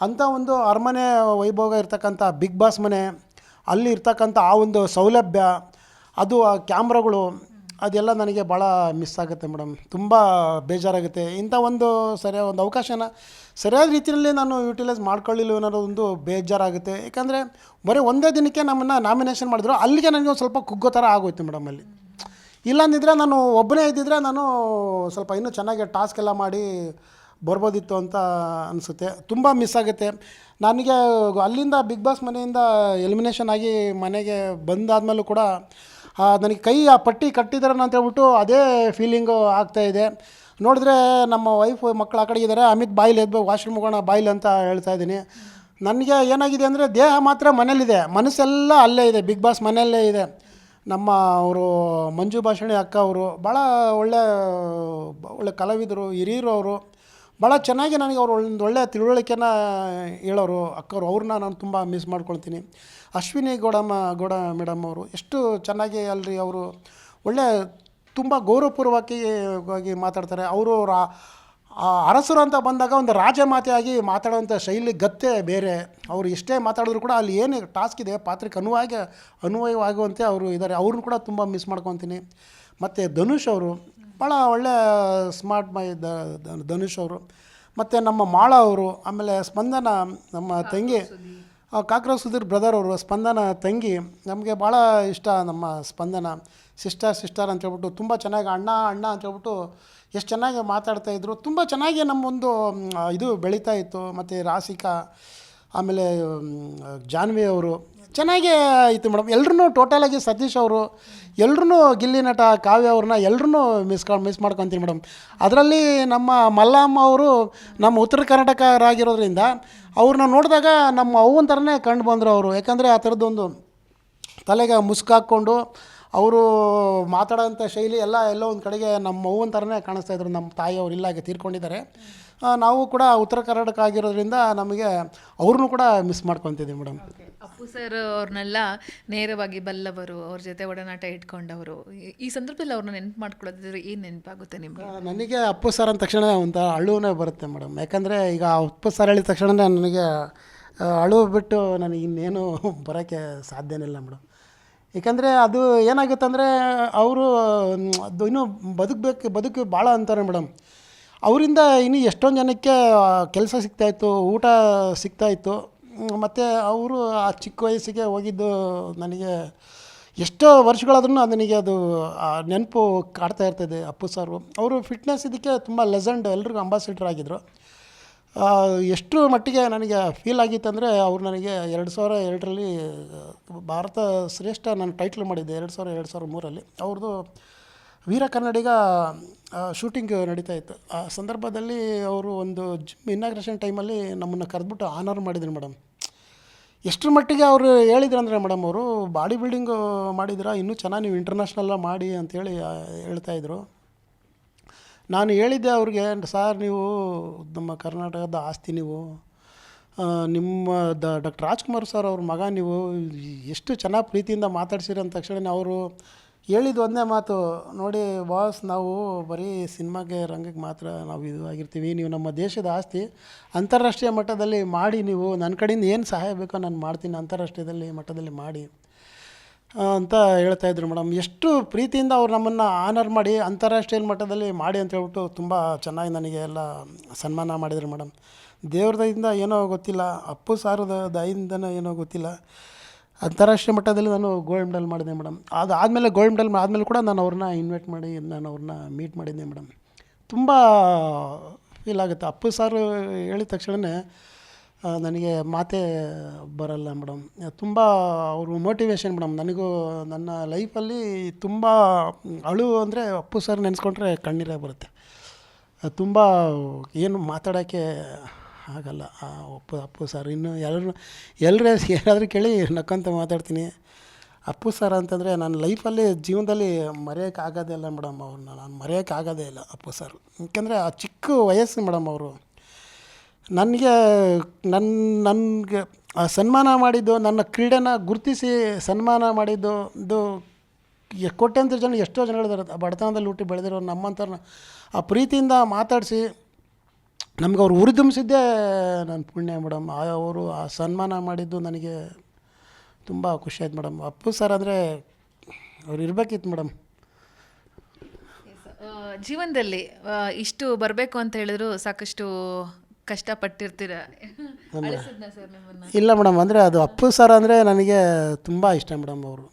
B: ಅಂಥ ಒಂದು ಅರಮನೆ ವೈಭೋಗ ಇರ್ತಕ್ಕಂಥ ಬಿಗ್ ಬಾಸ್ ಮನೆ, ಅಲ್ಲಿ ಇರ್ತಕ್ಕಂಥ ಆ ಒಂದು ಸೌಲಭ್ಯ, ಅದು ಆ ಕ್ಯಾಮ್ರಾಗಳು, ಅದೆಲ್ಲ ನನಗೆ ಭಾಳ ಮಿಸ್ ಆಗುತ್ತೆ ಮೇಡಮ್ ತುಂಬ ಬೇಜಾರಾಗುತ್ತೆ. ಇಂಥ ಒಂದು ಸರಿಯಾದ ಒಂದು ಅವಕಾಶನ ಸರಿಯಾದ ರೀತಿಯಲ್ಲಿ ನಾನು ಯುಟಿಲೈಸ್ ಮಾಡ್ಕೊಳ್ಳಿಲ್ಲ ಅನ್ನೋದು ಒಂದು ಬೇಜಾರಾಗುತ್ತೆ. ಯಾಕಂದರೆ, ಬರೀ ಒಂದೇ ದಿನಕ್ಕೆ ನಮ್ಮನ್ನು ನಾಮಿನೇಷನ್ ಮಾಡಿದ್ರು, ಅಲ್ಲಿಗೆ ನನಗೆ ಒಂದು ಸ್ವಲ್ಪ ಕುಗ್ಗೋ ಥರ ಆಗೋಯ್ತು ಮೇಡಮ್ ಅಲ್ಲಿ. ಇಲ್ಲ ಅಂದಿದ್ರೆ ನಾನು ಒಬ್ಬನೇ ಇದ್ದಿದ್ರೆ ನಾನು ಸ್ವಲ್ಪ ಇನ್ನೂ ಚೆನ್ನಾಗಿ ಟಾಸ್ಕ್ ಎಲ್ಲ ಮಾಡಿ ಬರ್ಬೋದಿತ್ತು ಅಂತ ಅನಿಸುತ್ತೆ. ತುಂಬ ಮಿಸ್ ಆಗುತ್ತೆ. ನನಗೆ ಅಲ್ಲಿಂದ ಬಿಗ್ ಬಾಸ್ ಮನೆಯಿಂದ ಎಲಿಮಿನೇಷನ್ ಆಗಿ ಮನೆಗೆ ಬಂದಾದಮೇಲೂ ಕೂಡ ನನಗೆ ಕೈ ಆ ಪಟ್ಟಿ ಕಟ್ಟಿದಾರೆ ಅಂತ ಹೇಳ್ಬಿಟ್ಟು ಅದೇ ಫೀಲಿಂಗು ಆಗ್ತಾಯಿದೆ ನೋಡಿದ್ರೆ ನಮ್ಮ ವೈಫ್ ಮಕ್ಕಳು ಆ ಕಡೆ ಇದ್ದಾರೆ. ಅಮಿತ್ ಬಾಯ್ಲ್ ಎದ್ದು ವಾಶ್ರೂಮ್ ಹೋಗೋಣ ಬಾಯ್ಲ್ ಅಂತ ಹೇಳ್ತಾ ಇದ್ದೀನಿ. ನನಗೆ ಏನಾಗಿದೆ ಅಂದರೆ ದೇಹ ಮಾತ್ರ ಮನೇಲಿದೆ. ಮನಸ್ಸೆಲ್ಲ ಅಲ್ಲೇ ಇದೆ. ಬಿಗ್ ಬಾಸ್ ಮನೆಯಲ್ಲೇ ಇದೆ. ನಮ್ಮ ಅವರು ಮಂಜು ಭಾಷಣಿ ಅಕ್ಕ ಅವರು ಭಾಳ ಒಳ್ಳೆ ಒಳ್ಳೆ ಕಲಾವಿದರು, ಹಿರಿಯರು ಅವರು. ಭಾಳ ಚೆನ್ನಾಗಿ ನನಗೆ ಅವರು ಒಂದು ಒಳ್ಳೆಯ ತಿಳುವಳಿಕೆನ ಹೇಳೋರು ಅಕ್ಕವರು ಅವ್ರನ್ನ ನಾನು ತುಂಬ ಮಿಸ್ ಮಾಡ್ಕೊಳ್ತೀನಿ. ಅಶ್ವಿನಿ ಗೌಡಮ್ಮ, ಗೌಡ ಮೇಡಮ್ ಅವರು ಎಷ್ಟು ಚೆನ್ನಾಗಿ ಅಲ್ರಿ ಅವರು. ಒಳ್ಳೆ, ತುಂಬ ಗೌರವಪೂರ್ವಕವಾಗಿ ಮಾತಾಡ್ತಾರೆ. ಅವರು ಆ ಅರಸರು ಅಂತ ಬಂದಾಗ ಒಂದು ರಾಜಮಾತೆಯಾಗಿ ಮಾತಾಡುವಂಥ ಶೈಲಿ ಗತ್ತೆ ಬೇರೆ. ಅವರು ಎಷ್ಟೇ ಮಾತಾಡಿದ್ರು ಕೂಡ ಅಲ್ಲಿ ಏನು ಟಾಸ್ಕ್ ಇದೆ ಪಾತ್ರಕ್ಕೆ ಅನುವಾಗಿ ಅನ್ವಯವಾಗುವಂತೆ ಅವರು ಇದ್ದಾರೆ. ಅವ್ರನ್ನ ಕೂಡ ತುಂಬ ಮಿಸ್ ಮಾಡ್ಕೊತೀನಿ. ಮತ್ತು ಧನುಷ್ ಅವರು ಭಾಳ ಒಳ್ಳೆ ಸ್ಮಾರ್ಟ್ ಮೈ ಧನುಷ್ ಅವರು. ಮತ್ತು ನಮ್ಮ ಮಾಳ ಅವರು ಆಮೇಲೆ ಸ್ಪಂದನ ನಮ್ಮ ತಂಗಿ ಆ, ಕಾಕ್ರೋಚ್ ಸುಧೀರ್ ಬ್ರದರ್ ಅವರು ಸ್ಪಂದನ ತಂಗಿ ನಮಗೆ ಭಾಳ ಇಷ್ಟ ನಮ್ಮ ಸ್ಪಂದನ. ಸಿಸ್ಟರ್ ಸಿಸ್ಟರ್ ಅಂತ ಹೇಳ್ಬಿಟ್ಟು ತುಂಬ ಚೆನ್ನಾಗಿ ಅಣ್ಣ ಅಣ್ಣ ಅಂತ ಹೇಳ್ಬಿಟ್ಟು ಎಷ್ಟು ಚೆನ್ನಾಗಿ ಮಾತಾಡ್ತಾ ಇದ್ರು. ತುಂಬ ಚೆನ್ನಾಗಿ ನಮ್ಮೊಂದು ಇದು ಬೆಳೀತಾ ಇತ್ತು. ಮತ್ತು ರಾಸಿಕಾ, ಆಮೇಲೆ ಜಾನ್ವಿ ಅವರು. ಚೆನ್ನಾಗೇ ಇತ್ತು ಮೇಡಮ್. ಎಲ್ಲರೂ ಟೋಟಲಾಗಿ ಸತೀಶ್ ಅವರು ಎಲ್ಲರೂ ಗಿಲ್ಲಿ ನಟ ಕಾವ್ಯ ಅವ್ರನ್ನ ಎಲ್ಲರೂ ಮಿಸ್ ಮಿಸ್ ಮಾಡ್ಕೊತೀನಿ ಮೇಡಮ್. ಅದರಲ್ಲಿ ನಮ್ಮ ಮಲ್ಲಮ್ಮ ಅವರು ನಮ್ಮ ಉತ್ತರ ಕರ್ನಾಟಕರಾಗಿರೋದ್ರಿಂದ ಅವ್ರನ್ನ ನೋಡಿದಾಗ ನಮ್ಮ ಅವ್ವನ ಥರನೇ ಕಂಡು ಬಂದರು ಅವರು. ಯಾಕಂದರೆ ಆ ಥರದ್ದೊಂದು ತಲೆಗೆ ಮುಸುಕು ಹಾಕ್ಕೊಂಡು ಅವರು ಮಾತಾಡೋಂಥ ಶೈಲಿ ಎಲ್ಲ ಎಲ್ಲೋ ಒಂದು ಕಡೆಗೆ ನಮ್ಮ ಅವ್ವನ ಥರನೇ ಕಾಣಿಸ್ತಾ ಇದ್ರು. ನಮ್ಮ ತಾಯಿಯವರು ಇಲ್ಲಾಗೆ ತೀರ್ಕೊಂಡಿದ್ದಾರೆ. ನಾವು ಕೂಡ ಉತ್ತರ ಕರ್ನಾಟಕ ಆಗಿರೋದ್ರಿಂದ ನಮಗೆ ಅವ್ರನ್ನೂ ಕೂಡ ಮಿಸ್ ಮಾಡ್ಕೊತಿದ್ದೀವಿ ಮೇಡಮ್
A: ಅಪ್ಪು ಸರ್ ಅವ್ರನ್ನೆಲ್ಲ ನೇರವಾಗಿ ಬಲ್ಲವರು ಅವ್ರ ಜೊತೆ ಒಡನಾಟ ಇಟ್ಕೊಂಡವರು ಈ- ಸಂದರ್ಭದಲ್ಲಿ ಅವ್ರನ್ನ ನೆನಪು ಮಾಡ್ಕೊಳ್ಳೋದಿದ್ರೆ ಏನು ನೆನಪಾಗುತ್ತೆ ನಿಮಗೆ?
B: ನನಗೆ ಅಪ್ಪು ಸರ್ ಅಂದ ತಕ್ಷಣ ಒಂಥರ ಅಳುವೇ ಬರುತ್ತೆ ಮೇಡಮ್ ಯಾಕಂದರೆ ಈಗ ಅಪ್ಪು ಸರ್ ಹೇಳಿದ ತಕ್ಷಣ ನನಗೆ ಅಳು ಬಿಟ್ಟು ನನಗೆ ಇನ್ನೇನು ಬರೋಕ್ಕೆ ಸಾಧ್ಯನೇ ಇಲ್ಲ ಮೇಡಮ್ ಏಕೆಂದರೆ ಅದು ಏನಾಗುತ್ತೆ ಅಂದರೆ ಅವರು ಅದು ಇನ್ನೂ ಬದುಕಬೇಕು, ಬದುಕು ಭಾಳ ಅಂತಾರೆ ಮೇಡಮ್. ಅವರಿಂದ ಇನ್ನೂ ಎಷ್ಟೊಂದು ಜನಕ್ಕೆ ಕೆಲಸ ಸಿಗ್ತಾಯಿತ್ತು ಊಟ ಸಿಗ್ತಾಯಿತ್ತು ಮತ್ತು ಅವರು ಆ ಚಿಕ್ಕ ವಯಸ್ಸಿಗೆ ಹೋಗಿದ್ದು ನನಗೆ ಎಷ್ಟೋ ವರ್ಷಗಳಾದ್ರೂ ನನಗೆ ಅದು ನೆನಪು ಕಾಡ್ತಾ ಇರ್ತದೆ ಅಪ್ಪು ಸಾರು. ಅವರು ಫಿಟ್ನೆಸ್ ಇದಕ್ಕೆ ತುಂಬ ಲೆಸೆಂಡ್ ಎಲ್ರಿಗೂ ಅಂಬಾಸಿಡರ್ ಆಗಿದ್ದರು ಎಷ್ಟು ಮಟ್ಟಿಗೆ ನನಗೆ ಫೀಲ್ ಆಗಿತ್ತಂದರೆ ಅವ್ರು ನನಗೆ ಎರಡು ಸಾವಿರ ಎರಡರಲ್ಲಿ ಭಾರತ ಶ್ರೇಷ್ಠ ನಾನು ಟೈಟ್ಲ್ ಮಾಡಿದ್ದೆ ಎರಡು ಸಾವಿರ ಎರಡು ಸಾವಿರ ಮೂರಲ್ಲಿ ಅವ್ರದ್ದು ವೀರ ಕನ್ನಡಿಗ ಶೂಟಿಂಗ್ ನಡೀತಾ ಇತ್ತು. ಆ ಸಂದರ್ಭದಲ್ಲಿ ಅವರು ಒಂದು ಜಿಮ್ ಇನಾಗ್ರೇಷನ್ ಟೈಮಲ್ಲಿ ನಮ್ಮನ್ನು ಕರೆದ್ಬಿಟ್ಟು ಆನರ್ ಮಾಡಿದ್ರು ಮೇಡಮ್ ಎಷ್ಟರ ಮಟ್ಟಿಗೆ ಅವರು ಹೇಳಿದ್ರು ಅಂದರೆ ಮೇಡಮ್ ಅವರು ಬಾಡಿ ಬಿಲ್ಡಿಂಗು ಮಾಡಿದಿರಾ ಇನ್ನೂ ಚೆನ್ನಾಗಿ ನೀವು ಇಂಟರ್ನ್ಯಾಷನಲ್ಲ ಮಾಡಿ ಅಂತೇಳಿ ಆ, ಹೇಳ್ತಾಯಿದ್ರು ನಾನು ಹೇಳಿದ್ದೆ ಅವ್ರಿಗೆ, ಸರ್ ನೀವು ನಮ್ಮ ಕರ್ನಾಟಕದ ಆಸ್ತಿ ನೀವು ನಿಮ್ಮ ದ, ಡಾಕ್ಟರ್ ರಾಜ್ಕುಮಾರ್ ಸರ್ ಅವ್ರ ಮಗ ನೀವು ಎಷ್ಟು ಚೆನ್ನಾಗಿ ಪ್ರೀತಿಯಿಂದ ಮಾತಾಡ್ಸಿರಿ ಅಂದ ತಕ್ಷಣ ಅವರು ಹೇಳಿದ್ದು ಒಂದೇ ಮಾತು, ನೋಡಿ ಬಾಸ್, ನಾವು ಬರೀ ಸಿನಿಮಾಗೆ ರಂಗಕ್ಕೆ ಮಾತ್ರ ನಾವು ಇದು ಆಗಿರ್ತೀವಿ, ನೀವು ನಮ್ಮ ದೇಶದ ಆಸ್ತಿ ಅಂತಾರಾಷ್ಟ್ರೀಯ ಮಟ್ಟದಲ್ಲಿ ಮಾಡಿ ನೀವು ನನ್ನ ಕಡೆಯಿಂದ ಏನು ಸಹಾಯ ಬೇಕೋ ನಾನು ಮಾಡ್ತೀನಿ, ಅಂತಾರಾಷ್ಟ್ರೀಯದಲ್ಲಿ ಮಟ್ಟದಲ್ಲಿ ಮಾಡಿ. ಅಂತ ಹೇಳ್ತಾ ಇದ್ರು ಮೇಡಮ್. ಎಷ್ಟು ಪ್ರೀತಿಯಿಂದ ಅವ್ರು ನಮ್ಮನ್ನು ಆನರ್ ಮಾಡಿ ಅಂತಾರಾಷ್ಟ್ರೀಯ ಮಟ್ಟದಲ್ಲಿ ಮಾಡಿ ಅಂತ ಹೇಳ್ಬಿಟ್ಟು ತುಂಬ ಚೆನ್ನಾಗಿ ನನಗೆ ಎಲ್ಲ ಸನ್ಮಾನ ಮಾಡಿದರು ಮೇಡಮ್. ದೇವ್ರ ದಯಿಂದ ಏನೋ ಗೊತ್ತಿಲ್ಲ, ಅಪ್ಪು ಸಾರದ ದಯಿಂದನೋ ಏನೋ ಗೊತ್ತಿಲ್ಲ. ಅಂತಾರಾಷ್ಟ್ರೀಯ ಮಟ್ಟದಲ್ಲಿ ನಾನು ಗೋಲ್ಡ್ ಮೆಡಲ್ ಮಾಡಿದೆ ಮೇಡಮ್. ಅದು ಆದಮೇಲೆ ಗೋಲ್ಡ್ ಮೆಡಲ್ ಆದಮೇಲೆ ಕೂಡ ನಾನು ಅವ್ರನ್ನ ಇನ್ವೈಟ್ ಮಾಡಿ, ನಾನು ಅವ್ರನ್ನ ಮೀಟ್ ಮಾಡಿದ್ದೆ ಮೇಡಮ್. ತುಂಬ ಫೀಲ್ ಆಗುತ್ತೆ. ಅಪ್ಪು ಸಾರು ಹೇಳಿದ ತಕ್ಷಣವೇ ನನಗೆ ಮಾತೇ ಬರಲ್ಲ ಮೇಡಮ್. ತುಂಬ ಅವರು ಮೋಟಿವೇಶನ್ ಮೇಡಮ್. ನನಗೂ ನನ್ನ ಲೈಫಲ್ಲಿ ತುಂಬ ಅಳು ಅಂದರೆ ಅಪ್ಪು ಸರ್ ನೆನೆಸ್ಕೊಂಡ್ರೆ ಕಣ್ಣೀರೇ ಬರುತ್ತೆ. ತುಂಬ ಏನು ಮಾತಾಡೋಕ್ಕೆ ಆಗಲ್ಲ ಅಪ್ಪು ಅಪ್ಪು ಸರ್. ಇನ್ನು ಎಲ್ಲರೂ ಎಲ್ಲರೇ ಯಾರಾದರೂ ಕೇಳಿ ನಕ್ಕಂತ ಮಾತಾಡ್ತೀನಿ. ಅಪ್ಪು ಸರ್ ಅಂತಂದರೆ ನನ್ನ ಲೈಫಲ್ಲಿ ಜೀವನದಲ್ಲಿ ಮರೆಯೋಕ್ಕಾಗೋದೇ ಇಲ್ಲ ಮೇಡಮ್ ಅವ್ರನ್ನ. ನಾನು ಮರೆಯೋಕ್ಕಾಗೋದೇ ಇಲ್ಲ ಅಪ್ಪು ಸರ್. ಯಾಕೆಂದರೆ ಆ ಚಿಕ್ಕ ವಯಸ್ಸು ಮೇಡಮ್ ಅವರು ನನಗೆ ನನ್ನ ನನಗೆ ಸನ್ಮಾನ ಮಾಡಿದ್ದು, ನನ್ನ ಕ್ರೀಡೆನ ಗುರುತಿಸಿ ಸನ್ಮಾನ ಮಾಡಿದ್ದು, ಇದು ಕೋಟ್ಯಾಂತರ ಜನ, ಎಷ್ಟೋ ಜನಗಳಿದ್ದಾರೆ ಬಡತನದಲ್ಲಿ ಹುಟ್ಟಿ ಬೆಳೆದಿರೋ ನಮ್ಮಂಥವ್ರನ್ನ ಆ ಪ್ರೀತಿಯಿಂದ ಮಾತಾಡಿಸಿ, ನಮ್ಗೆ ಅವ್ರು ಉರಿದುಂಬಿಸಿದ್ದೇ ನನ್ನ ಪುಣ್ಯ ಮೇಡಮ್. ಅವರು ಆ ಸನ್ಮಾನ ಮಾಡಿದ್ದು ನನಗೆ ತುಂಬ ಖುಷಿ ಆಯ್ತು ಮೇಡಮ್. ಅಪ್ಪು ಸರ್ ಅಂದರೆ ಅವ್ರು ಇರಬೇಕಿತ್ತು ಮೇಡಮ್.
A: ಜೀವನದಲ್ಲಿ ಇಷ್ಟು ಬರಬೇಕು ಅಂತ ಹೇಳಿದ್ರು ಸಾಕಷ್ಟು ಕಷ್ಟಪಟ್ಟಿರ್ತೀರ? ಅಳಿಸಿದ್ನಾ ಸರ್ ನಿಮ್ಮನ್ನ?
B: ಇಲ್ಲ ಮೇಡಮ್ ಅಂದರೆ ಅದು ಅಪ್ಪು ಸರ್ ಅಂದರೆ ನನಗೆ ತುಂಬ ಇಷ್ಟ ಮೇಡಮ್ ಅವರು.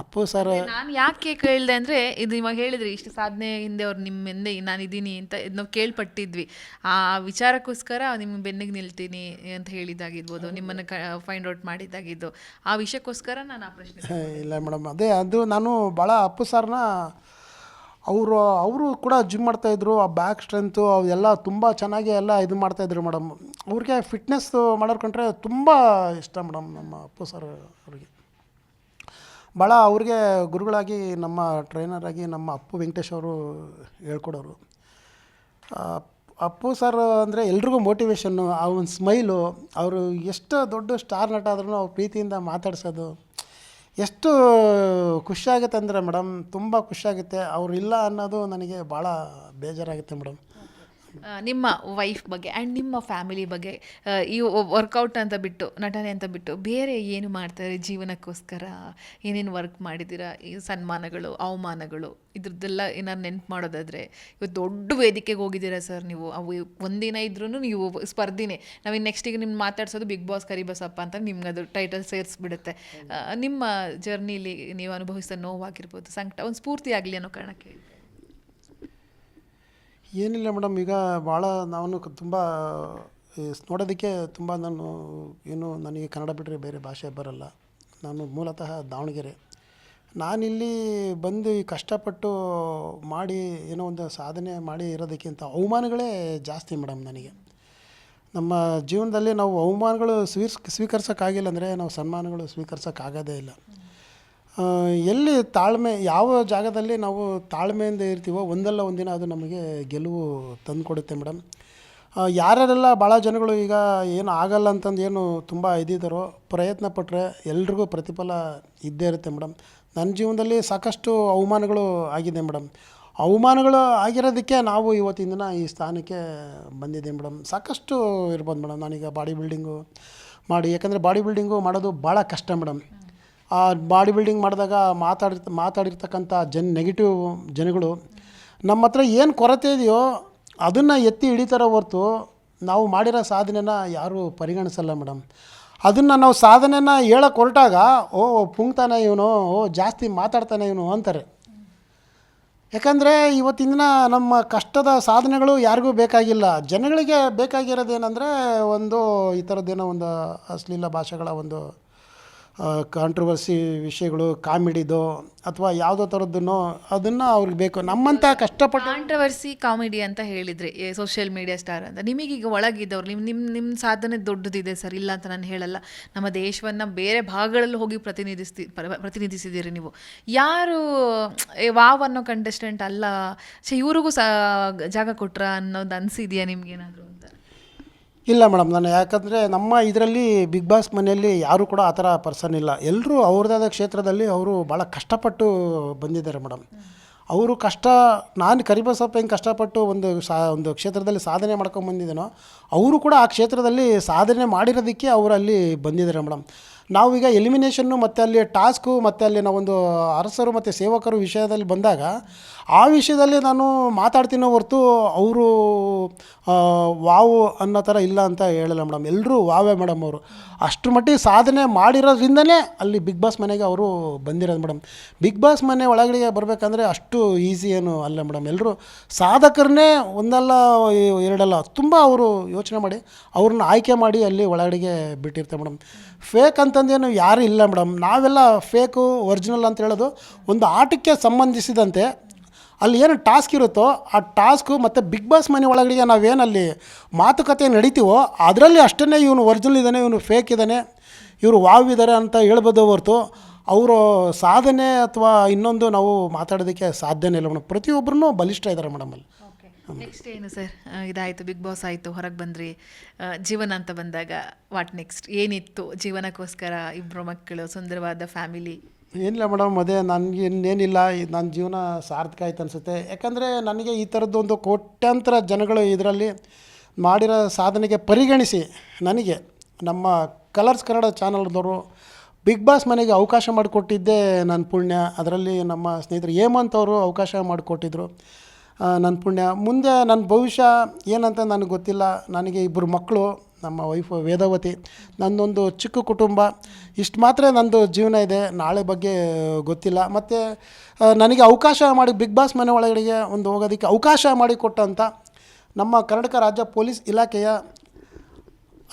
B: ಅಪ್ಪು ಸರ್
A: ನಾನು ಯಾಕೆ ಕೇಳಿದೆ ಅಂದರೆ ಇದು ಇವಾಗ ಹೇಳಿದ್ರಿ ಇಷ್ಟು ಸಾಧನೆ ಹಿಂದೆ ಅವ್ರು ನಿಮ್ಮ ಹಿಂದೆ ನಾನು ಇದ್ದೀನಿ ಅಂತ ಇದ್ ನಾವು ಕೇಳ್ಪಟ್ಟಿದ್ವಿ. ಆ ವಿಚಾರಕ್ಕೋಸ್ಕರ ನಿಮ್ಮ ಬೆನ್ನಿಗೆ ನಿಲ್ತೀನಿ ಅಂತ ಹೇಳಿದ್ದಾಗಿರ್ಬೋದು ನಿಮ್ಮನ್ನು ಕ ಫೈಂಡ್ ಔಟ್ ಮಾಡಿದ್ದಾಗಿದ್ದು. ಆ ವಿಷಯಕ್ಕೋಸ್ಕರ ನಾನು ಆ ಪ್ರಶ್ನೆ
B: ಇಲ್ಲ ಮೇಡಮ್ ಅದೇ ಅದು ನಾನು ಭಾಳ ಅಪ್ಪು ಸರ್ನ ಅವರು ಅವರು ಕೂಡ ಜಿಮ್ ಮಾಡ್ತಾಯಿದ್ರು ಆ ಬ್ಯಾಕ್ ಸ್ಟ್ರೆಂತು ಅವೆಲ್ಲ ತುಂಬ ಚೆನ್ನಾಗಿ ಎಲ್ಲ ಇದು ಮಾಡ್ತಾಯಿದ್ರು ಮೇಡಮ್ ಅವ್ರಿಗೆ ಫಿಟ್ನೆಸ್ ಮಾಡೋರ್ಕೊಂಡ್ರೆ ತುಂಬ ಇಷ್ಟ ಮೇಡಮ್ ನಮ್ಮ ಅಪ್ಪು ಸರ್ ಅವ್ರಿಗೆ. ಭಾಳ ಅವ್ರಿಗೆ ಗುರುಗಳಾಗಿ ನಮ್ಮ ಟ್ರೈನರಾಗಿ ನಮ್ಮ ಅಪ್ಪು ವೆಂಕಟೇಶ್ ಅವರು ಹೇಳ್ಕೊಡೋರು. ಅಪ್ಪು ಸರ್ ಅಂದರೆ ಎಲ್ರಿಗೂ ಮೋಟಿವೇಶನ್ನು ಆ ಒಂದು ಸ್ಮೈಲು ಅವರು ಎಷ್ಟು ದೊಡ್ಡ ಸ್ಟಾರ್ ನಟ ಆದ್ರೂ ಅವ್ರ ಪ್ರೀತಿಯಿಂದ ಮಾತಾಡ್ಸೋದು. ಎಷ್ಟು ಖುಷಿಯಾಗುತ್ತೆ ಅಂದರೆ ಮೇಡಮ್ ತುಂಬ ಖುಷಿಯಾಗುತ್ತೆ. ಅವ್ರು ಇಲ್ಲ ಅನ್ನೋದು ನನಗೆ ಭಾಳ ಬೇಜಾರಾಗುತ್ತೆ ಮೇಡಮ್.
A: ನಿಮ್ಮ ವೈಫ್ ಬಗ್ಗೆ ಆ್ಯಂಡ್ ನಿಮ್ಮ ಫ್ಯಾಮಿಲಿ ಬಗ್ಗೆ ಈ ವರ್ಕೌಟ್ ಅಂತ ಬಿಟ್ಟು, ನಟನೆ ಅಂತ ಬಿಟ್ಟು ಬೇರೆ ಏನು ಮಾಡ್ತಾರೆ ಜೀವನಕ್ಕೋಸ್ಕರ? ಏನೇನು ವರ್ಕ್ ಮಾಡಿದ್ದೀರಾ? ಈ ಸನ್ಮಾನಗಳು, ಅವಮಾನಗಳು, ಇದ್ರದ್ದೆಲ್ಲ ಏನಾರು ನೆನ್ಪು ಮಾಡೋದಾದರೆ ಇವತ್ತು ದೊಡ್ಡ ವೇದಿಕೆಗೆ ಹೋಗಿದ್ದೀರಾ ಸರ್ ನೀವು? ಅವು ಒಂದಿನ ಇದ್ರೂ ನೀವು ಸ್ಪರ್ಧಿನೇ. ನಾವು ಇನ್ನು ನೆಕ್ಸ್ಟಿಗೆ ನಿಮ್ಮ ಮಾತಾಡ್ಸೋದು ಬಿಗ್ ಬಾಸ್ ಕರಿಬಸಪ್ಪ ಅಂತ ನಿಮ್ಗೆ ಅದು ಟೈಟಲ್ ಸೇರಿಸ್ಬಿಡುತ್ತೆ ನಿಮ್ಮ ಜರ್ನಿಲಿ ನೀವು ಅನುಭವಿಸಿದ ನೋವಾಗಿರ್ಬೋದು ಸಂಕಟ, ಒಂದು ಸ್ಫೂರ್ತಿ ಆಗಲಿ ಅನ್ನೋ ಕಾರಣಕ್ಕೆ
B: ಏನಿಲ್ಲ ಮೇಡಮ್, ಈಗ ಭಾಳ ನಾನು ತುಂಬ ನೋಡೋದಕ್ಕೆ ತುಂಬ ನಾನು ಏನು ನನಗೆ ಕನ್ನಡ ಬಿಟ್ಟರೆ ಬೇರೆ ಭಾಷೆ ಬರಲ್ಲ. ನಾನು ಮೂಲತಃ ದಾವಣಗೆರೆ. ನಾನಿಲ್ಲಿ ಬಂದು ಕಷ್ಟಪಟ್ಟು ಮಾಡಿ ಏನೋ ಒಂದು ಸಾಧನೆ ಮಾಡಿ ಇರೋದಕ್ಕಿಂತ ಅವಮಾನಗಳೇ ಜಾಸ್ತಿ ಮೇಡಮ್ ನನಗೆ. ನಮ್ಮ ಜೀವನದಲ್ಲಿ ನಾವು ಅವಮಾನಗಳು ಸ್ವೀರ್ಸ್, ಸ್ವೀಕರಿಸೋಕ್ಕಾಗಿಲ್ಲ ಅಂದರೆ ನಾವು ಸನ್ಮಾನಗಳು ಸ್ವೀಕರಿಸೋಕ್ಕಾಗೋದೇ ಇಲ್ಲ. ಎಲ್ಲಿ ತಾಳ್ಮೆ, ಯಾವ ಜಾಗದಲ್ಲಿ ನಾವು ತಾಳ್ಮೆಯಿಂದ ಇರ್ತೀವೋ ಒಂದಲ್ಲ ಒಂದಿನ ಅದು ನಮಗೆ ಗೆಲುವು ತಂದುಕೊಡುತ್ತೆ ಮೇಡಮ್. ಯಾರ್ಯಾರೆಲ್ಲ ಭಾಳ ಜನಗಳು ಈಗ ಏನು ಆಗಲ್ಲ ಅಂತಂದು ಏನು ತುಂಬ ಇದ್ದಿದ್ದಾರೋ ಪ್ರಯತ್ನ ಪಟ್ಟರೆ ಎಲ್ರಿಗೂ ಪ್ರತಿಫಲ ಇದ್ದೇ ಇರುತ್ತೆ ಮೇಡಮ್. ನನ್ನ ಜೀವನದಲ್ಲಿ ಸಾಕಷ್ಟು ಅವಮಾನಗಳು ಆಗಿದೆ ಮೇಡಮ್. ಅವಮಾನಗಳು ಆಗಿರೋದಕ್ಕೆ ನಾವು ಇವತ್ತಿನ ದಿನ ಈ ಸ್ಥಾನಕ್ಕೆ ಬಂದಿದ್ದೀವಿ ಮೇಡಮ್. ಸಾಕಷ್ಟು ಇರ್ಬೋದು ಮೇಡಮ್. ನಾನೀಗ ಬಾಡಿ ಬಿಲ್ಡಿಂಗು ಮಾಡಿ, ಯಾಕಂದರೆ ಬಾಡಿ ಬಿಲ್ಡಿಂಗು ಮಾಡೋದು ಭಾಳ ಕಷ್ಟ ಮೇಡಮ್. ಆ ಬಾಡಿ ಬಿಲ್ಡಿಂಗ್ ಮಾಡಿದಾಗ ಮಾತಾಡಿರ್ತ ಮಾತಾಡಿರ್ತಕ್ಕಂಥ ಜನ್ ನೆಗೆಟಿವ್ ಜನಗಳು, ನಮ್ಮ ಹತ್ರ ಏನು ಕೊರತೆ ಇದೆಯೋ ಅದನ್ನು ಎತ್ತಿ ಹಿಡಿತಾರೋ ಹೊರ್ತು ನಾವು ಮಾಡಿರೋ ಸಾಧನೆನ ಯಾರೂ ಪರಿಗಣಿಸಲ್ಲ ಮೇಡಮ್. ಅದನ್ನು ನಾವು ಸಾಧನೆನ ಹೇಳಕ್ಕೆ ಹೊರಟಾಗ, ಓ ಪುಂಗ್ತಾನೆ ಇವನು, ಓ, ಜಾಸ್ತಿ ಮಾತಾಡ್ತಾನೆ ಇವನು ಅಂತಾರೆ. ಯಾಕಂದರೆ ಇವತ್ತಿನ ನಮ್ಮ ಕಷ್ಟದ ಸಾಧನೆಗಳು ಯಾರಿಗೂ ಬೇಕಾಗಿಲ್ಲ. ಜನಗಳಿಗೆ ಬೇಕಾಗಿರೋದೇನೆಂದರೆ ಒಂದು ಈ ಥರದ್ದೇನೋ ಒಂದು ಅಶ್ಲೀಲ ಭಾಷೆಗಳ ಒಂದು ಕಾಂಟ್ರವರ್ಸಿ ವಿಷಯಗಳು, ಕಾಮಿಡಿದು ಅಥವಾ ಯಾವುದೋ ಥರದ್ದನ್ನೋ ಅದನ್ನು ಅವ್ರಿಗೆ ಬೇಕು. ನಮ್ಮಂಥ ಕಷ್ಟಪಟ್ಟು
A: ಕಾಂಟ್ರವರ್ಸಿ ಕಾಮಿಡಿ ಅಂತ ಹೇಳಿದ್ರಿ ಸೋಷಿಯಲ್ ಮೀಡಿಯಾ ಸ್ಟಾರ್ ಅಂತ. ನಿಮಗೀಗ ಒಳಗಿದ್ದವ್ರು ನಿಮ್ಮ ನಿಮ್ಮ ನಿಮ್ಮ ಸಾಧನೆ ದೊಡ್ಡದಿದೆ ಸರ್, ಇಲ್ಲ ಅಂತ ನಾನು ಹೇಳಲ್ಲ. ನಮ್ಮ ದೇಶವನ್ನು ಬೇರೆ ಭಾಗಗಳಲ್ಲಿ ಹೋಗಿ ಪ್ರತಿನಿಧಿಸ್ತಿ, ಪ್ರ- ಪ್ರತಿನಿಧಿಸಿದ್ದೀರಿ ನೀವು. ಯಾರು ವಾವ್ ಅನ್ನೋ ಕಂಟೆಸ್ಟೆಂಟ್ ಅಲ್ಲ. ಛೆ, ಇವ್ರಿಗೂ ಸಹ ಜಾಗ ಕೊಟ್ರ ಅನ್ನೋದು ಅನಿಸಿದೆಯಾ ನಿಮ್ಗೇನಾದರೂ ಅಂತ?
B: ಇಲ್ಲ ಮೇಡಮ್, ನಾನು ಯಾಕಂದರೆ ನಮ್ಮ ಇದರಲ್ಲಿ ಬಿಗ್ ಬಾಸ್ ಮನೆಯಲ್ಲಿ ಯಾರೂ ಕೂಡ ಆ ಥರ ಪರ್ಸನ್ ಇಲ್ಲ. ಎಲ್ಲರೂ ಅವ್ರದ್ದಾದ ಕ್ಷೇತ್ರದಲ್ಲಿ ಅವರು ಭಾಳ ಕಷ್ಟಪಟ್ಟು ಬಂದಿದ್ದಾರೆ ಮೇಡಮ್. ಅವರು ಕಷ್ಟ, ನಾನು ಕರಿಬಸಪ್ಪ ಹೆಂಗೆ ಕಷ್ಟಪಟ್ಟು ಒಂದು ಸಾ, ಒಂದು ಕ್ಷೇತ್ರದಲ್ಲಿ ಸಾಧನೆ ಮಾಡ್ಕೊಂಡು ಬಂದಿದ್ದೇನೋ ಅವರು ಕೂಡ ಆ ಕ್ಷೇತ್ರದಲ್ಲಿ ಸಾಧನೆ ಮಾಡಿರೋದಕ್ಕೆ ಅವರು ಅಲ್ಲಿ ಬಂದಿದ್ದಾರೆ ಮೇಡಮ್. ನಾವೀಗ ಎಲಿಮಿನೇಷನ್ನು ಮತ್ತು ಅಲ್ಲಿ ಟಾಸ್ಕು ಮತ್ತು ಅಲ್ಲಿ ನಾವೊಂದು ಅರಸರು ಮತ್ತು ಸೇವಕರು ವಿಷಯದಲ್ಲಿ ಬಂದಾಗ ಆ ವಿಷಯದಲ್ಲಿ ನಾನು ಮಾತಾಡ್ತೀನೋ ಹೊರತು ಅವರು ವಾವು ಅನ್ನೋ ಥರ ಇಲ್ಲ ಅಂತ ಹೇಳಲ್ಲ ಮೇಡಮ್. ಎಲ್ಲರೂ ವಾವೇ ಮೇಡಮ್ ಅವರು. ಅಷ್ಟು ಮಟ್ಟಿಗೆ ಸಾಧನೆ ಮಾಡಿರೋದ್ರಿಂದನೇ ಅಲ್ಲಿ ಬಿಗ್ ಬಾಸ್ ಮನೆಗೆ ಅವರು ಬಂದಿರೋದು ಮೇಡಮ್. ಬಿಗ್ ಬಾಸ್ ಮನೆ ಒಳಗಡೆ ಬರಬೇಕಂದ್ರೆ ಅಷ್ಟು ಈಸಿ ಏನು ಅಲ್ಲ ಮೇಡಮ್. ಎಲ್ಲರೂ ಸಾಧಕರನ್ನೇ ಒಂದಲ್ಲ, ಎರಡಲ್ಲ, ತುಂಬ ಅವರು ಯೋಚನೆ ಮಾಡಿ ಅವ್ರನ್ನ ಆಯ್ಕೆ ಮಾಡಿ ಅಲ್ಲಿ ಒಳಗಡೆಗೆ ಬಿಟ್ಟಿರ್ತಾರೆ ಮೇಡಮ್. ಫೇಕ್ ಅಂತಂದೇನು ಯಾರೂ ಇಲ್ಲ ಮೇಡಮ್. ನಾವೆಲ್ಲ ಫೇಕು, ಒರಿಜಿನಲ್ ಅಂತ ಹೇಳೋದು ಒಂದು ಆಟಕ್ಕೆ ಸಂಬಂಧಿಸಿದಂತೆ ಅಲ್ಲಿ ಏನು ಟಾಸ್ಕ್ ಇರುತ್ತೋ ಆ ಟಾಸ್ಕು ಮತ್ತು ಬಿಗ್ ಬಾಸ್ ಮನೆ ಒಳಗಡೆ ನಾವೇನಲ್ಲಿ ಮಾತುಕತೆ ನಡೀತೀವೋ ಅದರಲ್ಲಿ ಅಷ್ಟನ್ನೇ ಇವನು ಒರಿಜಿನಲ್ ಇದ್ದಾನೆ, ಇವನು ಫೇಕ್ ಇದ್ದಾನೆ, ಇವರು ವಾವ್ ಇದ್ದಾರೆ ಅಂತ ಹೇಳ್ಬೋದು ಹೊರತು ಅವರು ಸಾಧನೆ ಅಥವಾ ಇನ್ನೊಂದು ನಾವು ಮಾತಾಡೋದಕ್ಕೆ ಸಾಧ್ಯನೇ ಇಲ್ಲ ಮೇಡಮ್. ಪ್ರತಿಯೊಬ್ಬರೂ ಬಲಿಷ್ಠ ಇದ್ದಾರೆ ಮೇಡಮ್ ಅಲ್ಲಿ.
A: ನೆಕ್ಸ್ಟ್ ಏನು ಸರ್ ಇದಾಯಿತು, ಬಿಗ್ ಬಾಸ್ ಆಯಿತು, ಹೊರಗೆ ಬಂದ್ರಿ. ಜೀವನ ಅಂತ ಬಂದಾಗ ವಾಟ್ ನೆಕ್ಸ್ಟ್ ಏನಿತ್ತು ಜೀವನಕ್ಕೋಸ್ಕರ ಇಬ್ಬರು ಮಕ್ಕಳು, ಸುಂದರವಾದ ಫ್ಯಾಮಿಲಿ
B: ಏನಿಲ್ಲ ಮೇಡಮ್, ಅದೇ ನನಗೆ ಇನ್ನೇನಿಲ್ಲ ನನ್ನ ಜೀವನ ಸಾರ್ಥಕ ಆಯ್ತು ಅನಿಸುತ್ತೆ. ಯಾಕಂದರೆ ನನಗೆ ಈ ಥರದ್ದು ಒಂದು ಕೋಟ್ಯಾಂತರ ಜನಗಳು ಇದರಲ್ಲಿ ಮಾಡಿರೋ ಸಾಧನೆಗೆ ಪರಿಗಣಿಸಿ ನನಗೆ ನಮ್ಮ ಕಲರ್ಸ್ ಕನ್ನಡ ಚಾನಲ್ದವರು ಬಿಗ್ ಬಾಸ್ ಮನೆಗೆ ಅವಕಾಶ ಮಾಡಿಕೊಟ್ಟಿದ್ದೇ ನನ್ನ ಪುಣ್ಯ. ಅದರಲ್ಲಿ ನಮ್ಮ ಸ್ನೇಹಿತರು ಹೇಮಂತ್ ಅವರು ಅವಕಾಶ ಮಾಡಿಕೊಟ್ಟಿದ್ರು ನನ್ನ ಪುಣ್ಯ. ಮುಂದೆ ನನ್ನ ಭವಿಷ್ಯ ಏನಂತ ನನಗೆ ಗೊತ್ತಿಲ್ಲ. ನನಗೆ ಇಬ್ಬರು ಮಕ್ಕಳು ನಮ್ಮ ವೈಫು ವೇದವತಿ. ನನ್ನೊಂದು ಚಿಕ್ಕ ಕುಟುಂಬ. ಇಷ್ಟು ಮಾತ್ರ ನಂದು ಜೀವನ ಇದೆ. ನಾಳೆ ಬಗ್ಗೆ ಗೊತ್ತಿಲ್ಲ. ಮತ್ತು ನನಗೆ ಅವಕಾಶ ಮಾಡಿ ಬಿಗ್ ಬಾಸ್ ಮನೆ ಒಳಗಡೆಗೆ ಒಂದು ಹೋಗೋದಕ್ಕೆ ಅವಕಾಶ ಮಾಡಿಕೊಟ್ಟಂಥ ನಮ್ಮ ಕರ್ನಾಟಕ ರಾಜ್ಯ ಪೊಲೀಸ್ ಇಲಾಖೆಯ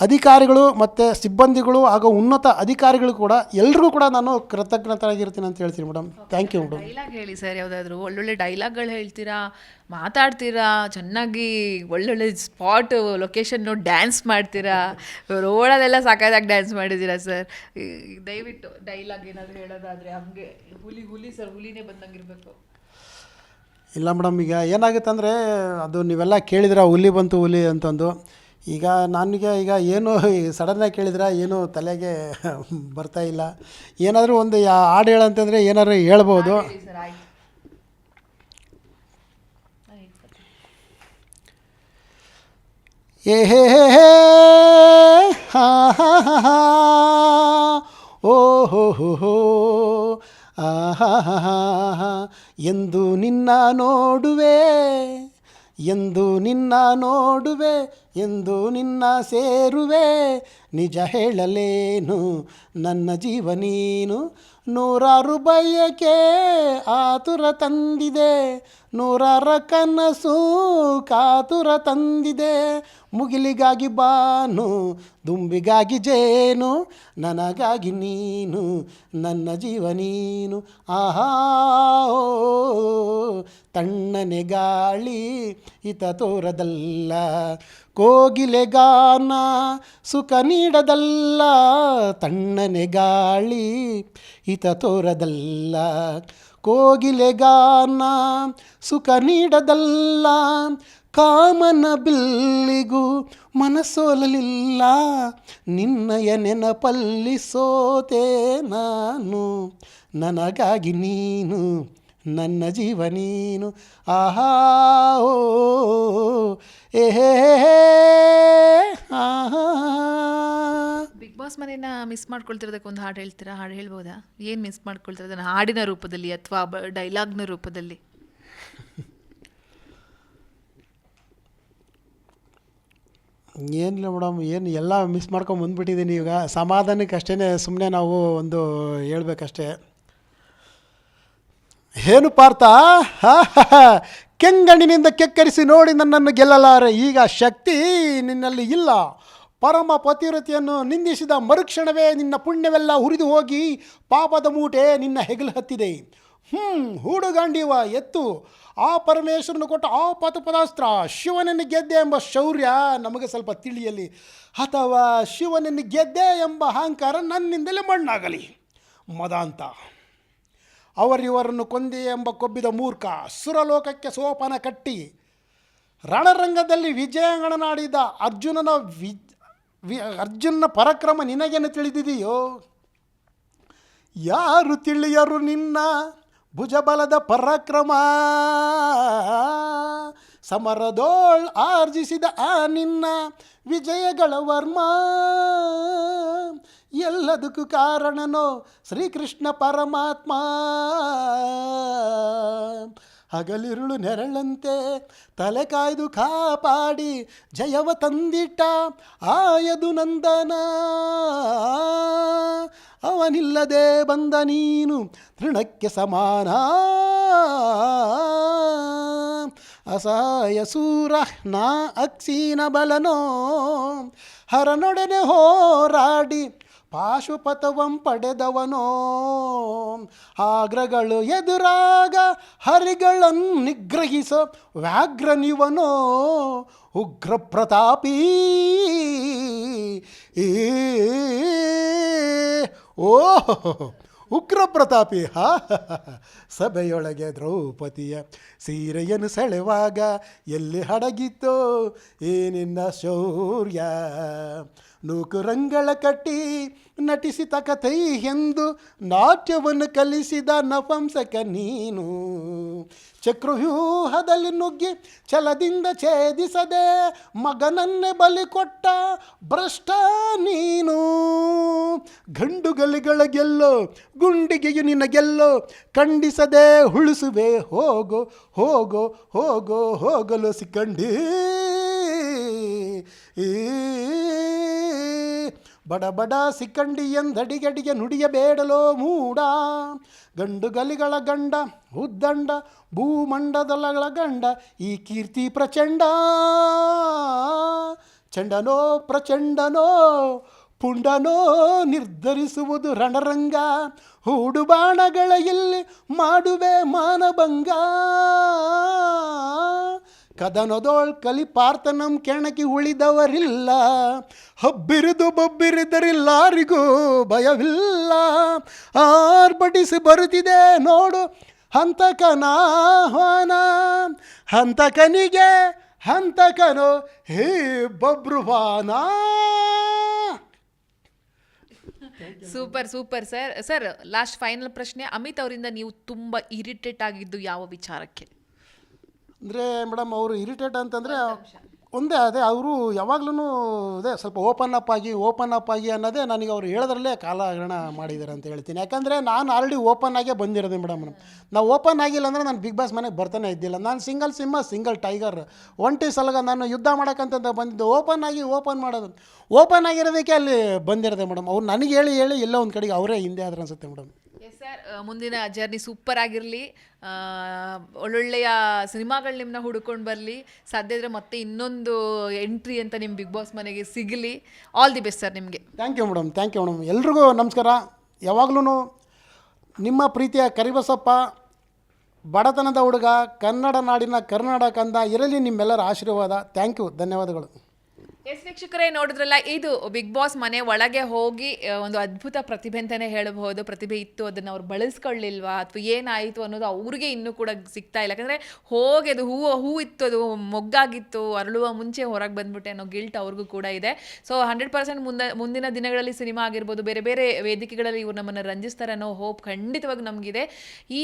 B: ಅಧಿಕಾರಿಗಳು ಮತ್ತು ಸಿಬ್ಬಂದಿಗಳು ಹಾಗೂ ಉನ್ನತ ಅಧಿಕಾರಿಗಳು ಕೂಡ ಎಲ್ರಿಗೂ ಕೂಡ ನಾನು ಕೃತಜ್ಞತರಾಗಿರ್ತೀನಿ ಅಂತ ಹೇಳ್ತೀನಿ madam. Thank you madam
A: dialogue ಹೇಳಿ ಸರ್ ಯಾವುದಾದ್ರು ಒಳ್ಳೊಳ್ಳೆ ಡೈಲಾಗ್ಗಳು ಹೇಳ್ತೀರಾ ಮಾತಾಡ್ತೀರಾ ಚೆನ್ನಾಗಿ ಒಳ್ಳೊಳ್ಳೆ ಸ್ಪಾಟ್ ಲೊಕೇಶನ್ ನೋಡಿ ಡ್ಯಾನ್ಸ್ ಮಾಡ್ತೀರಾ ರೋಡಲ್ಲೆಲ್ಲ ಸಾಕಾದಾಗ ಡ್ಯಾನ್ಸ್ ಮಾಡಿದ್ದೀರಾ ಸರ್? ದಯವಿಟ್ಟು ಡೈಲಾಗ್ ಏನಾದರೂ ಹೇಳೋದಾದರೆ ಹಂಗೆ ಹುಲಿ ಹುಲಿ ಸರ್ ಹುಲಿನೇ ಬಂದಂಗಿರಬೇಕು.
B: ಇಲ್ಲ ಮೇಡಮ್ ಈಗ ಏನಾಗುತ್ತೆ ಅಂದರೆ ಅದು ನೀವೆಲ್ಲ ಕೇಳಿದ್ರೆ ಹುಲಿ ಬಂತು ಹುಲಿ ಅಂತಂದು ಈಗ ನನಗೆ ಈಗ ಏನು ಸಡನ್ನಾಗಿ ಕೇಳಿದ್ರೆ ಏನು ತಲೆಗೆ <laughs> ಬರ್ತಾ ಇಲ್ಲ. ಏನಾದರೂ ಒಂದು ಯಾ ಹಾಡು ಹೇಳಂತಂದರೆ ಏನಾದ್ರು ಹೇಳ್ಬೋದು. ಏ ಹೇ ಹೇ ಹೇ ಹಾ ಹಾ ಹಾ ಹಾ ಓ ಹೋ ಹೋ ಹೋ ಆ ಹಾ ಹಾ ಎಂದು ನಿನ್ನ ನೋಡುವೆ. ಎಂದು ನಿನ್ನ ನೋಡುವೆ ಎಂದು ನಿನ್ನ ಸೇರುವೆ. ನಿಜ ಹೇಳಲೇನು ನನ್ನ ಜೀವ ನೀನು. ನೂರಾರು ಬಯಕೆ ಆತುರ ತಂದಿದೆ ನೂರಾರ ಕನಸು ಕಾತುರ ತಂದಿದೆ. ಮುಗಿಲಿಗಾಗಿ ಬಾನು ದುಂಬಿಗಾಗಿ ಜೇನು ನನಗಾಗಿ ನೀನು ನನ್ನ ಜೀವ ನೀನು. ಆಹಾ ಓ, ತಣ್ಣನೆ ಗಾಳಿ ಹಿತ ತೋರದಲ್ಲ. ಕೋಗಿಲೆ ಗಾನ ಸುಖ ನೀಡದಲ್ಲ. ತಣ್ಣನೆ ಗಾಳಿ ಹಿತ ತೋರದಲ್ಲ. ಕೋಗಿಲೆ ಗಾನ ಸುಖ ನೀಡದಲ್ಲ. ಕಾಮನ ಬಿಲ್ಲಿಗೂ ಮನಸ್ಸೋಲಲಿಲ್ಲ ನಿನ್ನಯ ನೆನಪಲ್ಲಿ ಸೋತೆ ನಾನು. ನನಗಾಗಿ ನೀನು ನನ್ನ ಜೀವ ನೀನು. ಆಹಾ ಓ ಏ ಹೇ ಹೇ ಹೇ, ಆಹಾ.
A: ಬಿಗ್ ಬಾಸ್ ಮನೇನ ಮಿಸ್ ಮಾಡ್ಕೊಳ್ತಿರೋದಕ್ಕೆ ಒಂದು ಹಾಡು ಹೇಳ್ತೀರಾ? ಹಾಡು ಹೇಳ್ಬೋದಾ? ಏನು ಮಿಸ್ ಮಾಡ್ಕೊಳ್ತಿರೋದನ್ನ ಹಾಡಿನ ರೂಪದಲ್ಲಿ ಅಥವಾ ಡೈಲಾಗ್ನ ರೂಪದಲ್ಲಿ?
B: ಏನಿಲ್ಲ ಮೇಡಮ್ ಏನು ಎಲ್ಲ ಮಿಸ್ ಮಾಡ್ಕೊಂಡು ಬಂದ್ಬಿಟ್ಟಿದ್ದೀನಿ ಈಗ. ಸಮಾಧಾನಕ್ಕೆ ಅಷ್ಟೇ ಸುಮ್ಮನೆ ನಾವು ಒಂದು ಹೇಳ್ಬೇಕಷ್ಟೇ. ಏನು ಪಾರ್ಥ. ಕೆಂಗಣ್ಣಿನಿಂದ ಕೆಕ್ಕರಿಸಿ ನೋಡಿ ನನ್ನನ್ನು ಗೆಲ್ಲಲಾರೆ. ಈಗ ಶಕ್ತಿ ನಿನ್ನಲ್ಲಿ ಇಲ್ಲ. ಪರಮ ಪತಿವ್ರತೆಯನ್ನು ನಿಂದಿಸಿದ ಮರುಕ್ಷಣವೇ ನಿನ್ನ ಪುಣ್ಯವೆಲ್ಲ ಹುರಿದು ಹೋಗಿ ಪಾಪದ ಮೂಟೆ ನಿನ್ನ ಹೆಗಲು ಹತ್ತಿದೆ. ಹ್ಞೂ ಹೂಡುಗಾಂಡಿವ, ಎತ್ತು. ಆ ಪರಮೇಶ್ವರನು ಕೊಟ್ಟ ಆ ಪದಪದಾಸ್ತ್ರ ಶಿವನನ್ನು ಗೆದ್ದೆ ಎಂಬ ಶೌರ್ಯ ನಮಗೆ ಸ್ವಲ್ಪ ತಿಳಿಯಲಿ. ಅಥವಾ ಶಿವನನ್ನು ಗೆದ್ದೆ ಎಂಬ ಅಹಂಕಾರ ನನ್ನಿಂದಲೇ ಮಣ್ಣಾಗಲಿ. ಮದಾಂತ. ಅವರಿವರನ್ನು ಕೊಂದೆ ಎಂಬ ಕೊಬ್ಬಿದ ಮೂರ್ಖ ಸುರಲೋಕಕ್ಕೆ ಸೋಪಾನ ಕಟ್ಟಿ ರಣರಂಗದಲ್ಲಿ ವಿಜಯಗಳನ್ನಾಡಿದ ಅರ್ಜುನನ ವಿ ಅರ್ಜುನನ ಪರಕ್ರಮ ನಿನಗೇನು ತಿಳಿದಿದೆಯೋ? ಯಾರು ತಿಳಿಯರು ನಿನ್ನ ಭುಜಬಲದ ಪರಾಕ್ರಮ? ಸಮರದೋಳ್ ಆರ್ಜಿಸಿದ ಆ ನಿನ್ನ ವಿಜಯಗಳ ವರ್ಮ ಎಲ್ಲದಕ್ಕೂ ಕಾರಣನೋ ಶ್ರೀಕೃಷ್ಣ ಪರಮಾತ್ಮ. ಹಗಲಿರುಳು ನೆರಳಂತೆ ತಲೆ ಕಾಯ್ದು ಕಾಪಾಡಿ ಜಯವ ತಂದಿಟ್ಟ ಆಯದು ನಂದನ. ಅವನಿಲ್ಲದೆ ಬಂದ ನೀನು ತೃಣಕ್ಕೆ ಸಮಾನ. ಅಸಹಾಯ ಸೂರ ನಾ ಅಕ್ಷೀನ ಬಲನೋ. ಹರನೊಡನೆ ಹೋರಾಡಿ ಪಾಶುಪತವಂ ಪಡೆದವನೋ. ಆಗ್ರಗಳು ಎದುರಾಗ ಹರಿಗಳನ್ನು ನಿಗ್ರಹಿಸ ವ್ಯಾಘ್ರನಿವನೋ. ಉಗ್ರ ಪ್ರತಾಪಿ ಓ ಉಗ್ರ ಪ್ರತಾಪಿ ಹಾ ಸಭೆಯೊಳಗೆ ದ್ರೌಪದಿಯ ಸೀರೆಯನ್ನು ಸೆಳೆವಾಗ ಎಲ್ಲಿ ಹಡಗಿತ್ತೋ ಏನಿನ್ನ ಶೌರ್ಯ. ನೂಕುರಂಗಳ ಕಟ್ಟಿ ನಟಿಸಿದ ಕಥೈ ಎಂದು ನಾಟ್ಯವನ್ನು ಕಲಿಸಿದ ನಪಂಸಕ ನೀನು. ಚಕ್ರವ್ಯೂಹದಲ್ಲಿ ನುಗ್ಗಿ ಛಲದಿಂದ ಛೇದಿಸದೆ ಮಗನನ್ನೇ ಬಲಿ ಕೊಟ್ಟ ಭ್ರಷ್ಟ ನೀನು. ಗಂಡುಗಲಿಗಳ ಗೆಲ್ಲೋ, ಗುಂಡಿಗೆಯು ನಿನ್ನ ಗೆಲ್ಲೋ ಖಂಡಿಸದೆ ಹುಳಿಸುವೆ, ಹೋಗೋ ಹೋಗೋ ಹೋಗೋ ಹೋಗಲು ಸಿಕ್ಕಂಡಿ ಈ ಬಡ ಬಡ ಸಿಕ್ಕಂಡಿ ಎಂದಡಿಗಡಿಗೆ ನುಡಿಯಬೇಡಲೋ ಮೂಡ. ಗಂಡು ಗಲಿಗಳ ಗಂಡ, ಉದ್ದಂಡ, ಭೂಮಂಡದಲಗಳ ಗಂಡ, ಈ ಕೀರ್ತಿ ಪ್ರಚಂಡ. ಚಂಡನೋ ಪ್ರಚಂಡನೋ, ಪುಂಡನೋ ನಿರ್ಧರಿಸುವುದು ರಣರಂಗ. ಹೂಡುಬಾಣಗಳ ಇಲ್ಲಿ ಮಾಡುವೆ ಮಾನಭಂಗ. ಕದನದೋಳ್ ಕಲಿ ಪಾರ್ಥನಂ ಕೆಣಕಿ ಉಳಿದವರಿಲ್ಲ, ಹಬ್ಬಿರಿದು ಬೊಬ್ಬಿರಿದರಿಲ್ಲಾರಿಗೂ ಭಯವಿಲ್ಲ. ಆರ್ಭಟಿಸಿ ಬರುತ್ತಿದೆ ನೋಡು ಹಂತಕನಾಹ್ವಾನ ಹಂತಕನಿಗೆ ಹಂತಕನು ಹೇ Babruvahana.
A: Super super sir. Sir, last final ಪ್ರಶ್ನೆ, ಅಮಿತ್ ಅವರಿಂದ ನೀವು ತುಂಬ ಇರಿಟೇಟ್ ಆಗಿದ್ದು ಯಾವ ವಿಚಾರಕ್ಕೆ?
B: ಅಂದರೆ ಮೇಡಮ್ ಅವರು ಇರಿಟೇಟ್ ಅಂತಂದರೆ ಒಂದೇ ಅದೇ ಅವರು ಯಾವಾಗ್ಲೂ ಅದೇ ಸ್ವಲ್ಪ ಓಪನ್ ಅಪ್ ಆಗಿ ಓಪನ್ ಅಪ್ ಆಗಿ ಅನ್ನೋದೇ ನನಗೆ ಅವ್ರು ಹೇಳೋದ್ರಲ್ಲೇ ಕಾಲಹರಣ ಮಾಡಿದ್ದಾರೆ ಅಂತ ಹೇಳ್ತೀನಿ. ಯಾಕಂದರೆ ನಾನು ಆಲ್ರೆಡಿ ಓಪನ್ ಆಗೇ ಬಂದಿರೋದು ಮೇಡಮ್. ನಾವು ಓಪನ್ ಆಗಿಲ್ಲ ಅಂದರೆ ನಾನು ಬಿಗ್ ಬಾಸ್ ಮನೆಗೆ ಬರ್ತಾನೆ ಇದ್ದಿಲ್ಲ. ನಾನು ಸಿಂಗಲ್ ಸಿಂಹ ಸಿಂಗಲ್ ಟೈಗರ್ ಒಂಟಿ ಸಲಗ ನಾನು ಯುದ್ಧ ಮಾಡೋಕ್ಕಂತ ಬಂದಿದ್ದು ಓಪನ್ ಆಗಿ ಓಪನ್ ಮಾಡೋದು. ಓಪನ್ ಆಗಿರೋದಕ್ಕೆ ಅಲ್ಲಿ ಬಂದಿರೋದೆ ಮೇಡಮ್. ಅವ್ರು ನನಗೆ ಹೇಳಿ ಹೇಳಿ ಎಲ್ಲೋ ಒಂದು ಕಡೆಗೆ ಅವರೇ ಹಿಂದೆ ಆದ್ರೆ ಅನ್ಸುತ್ತೆ ಮೇಡಮ್.
A: ಎಸ್ ಸರ್ ಮುಂದಿನ ಜರ್ನಿ ಸೂಪರ್ ಆಗಿರಲಿ. ಒಳ್ಳೊಳ್ಳೆಯ ಸಿನಿಮಾಗಳು ನಿಮ್ಮನ್ನ ಹುಡ್ಕೊಂಡು ಬರಲಿ. ಸಾಧ್ಯ ಇದ್ರೆ ಮತ್ತೆ ಇನ್ನೊಂದು ಎಂಟ್ರಿ ಅಂತ ನಿಮ್ಮ ಬಿಗ್ ಬಾಸ್ ಮನೆಗೆ ಸಿಗಲಿ. ಆಲ್ ದಿ ಬೆಸ್ಟ್ ಸರ್ ನಿಮಗೆ.
B: Thank you madam thank you madam ಎಲ್ರಿಗೂ ನಮಸ್ಕಾರ. ಯಾವಾಗಲೂ ನಿಮ್ಮ ಪ್ರೀತಿಯ ಕರಿಬಸಪ್ಪ, ಬಡತನದ ಹುಡುಗ, ಕನ್ನಡ ನಾಡಿನ ಕರ್ನಾಟಕ ಅಂದ ಇರಲಿ ನಿಮ್ಮೆಲ್ಲರ ಆಶೀರ್ವಾದ. ಥ್ಯಾಂಕ್ ಯು ಧನ್ಯವಾದಗಳು.
A: ಎಸ್ ವೀಕ್ಷಕರೇ, ನೋಡಿದ್ರಲ್ಲ, ಇದು ಬಿಗ್ ಬಾಸ್ ಮನೆ ಒಳಗೆ ಹೋಗಿ ಒಂದು ಅದ್ಭುತ ಪ್ರತಿಭೆ ಅಂತಲೇ ಹೇಳಬಹುದು. ಪ್ರತಿಭೆ ಇತ್ತು, ಅದನ್ನು ಅವ್ರು ಬಳಸ್ಕೊಳ್ಳಿಲ್ವಾ? ಅಥವಾ ಏನಾಯಿತು ಅನ್ನೋದು ಅವ್ರಿಗೆ ಇನ್ನೂ ಕೂಡ ಸಿಗ್ತಾ ಇಲ್ಲ. ಯಾಕಂದರೆ, ಹೋಗಿ ಅದು ಹೂವು, ಹೂ ಇತ್ತು, ಅದು ಮೊಗ್ಗಾಗಿತ್ತು, ಅರಳುವ ಮುಂಚೆ ಹೊರಗೆ ಬಂದ್ಬಿಟ್ಟೆ ಅನ್ನೋ ಗಿಲ್ಟ್ ಅವ್ರಿಗೂ ಕೂಡ ಇದೆ. ಸೊ ಹಂಡ್ರೆಡ್ ಪರ್ಸೆಂಟ್ ಮುಂದೆ, ಮುಂದಿನ ದಿನಗಳಲ್ಲಿ ಸಿನಿಮಾ ಆಗಿರ್ಬೋದು, ಬೇರೆ ಬೇರೆ ವೇದಿಕೆಗಳಲ್ಲಿ ಇವ್ರು ನಮ್ಮನ್ನು ರಂಜಿಸ್ತಾರೆ ಅನ್ನೋ ಹೋಪ್ ಖಂಡಿತವಾಗಿ ನಮಗಿದೆ.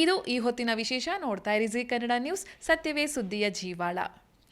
A: ಇದು ಈ ಹೊತ್ತಿನ ವಿಶೇಷ ನೋಡ್ತಾ ಇರಿ, ಜಿ ಕನ್ನಡ ನ್ಯೂಸ್, ಸತ್ಯವೇ ಸುದ್ದಿಯ ಜೀವಾಳ.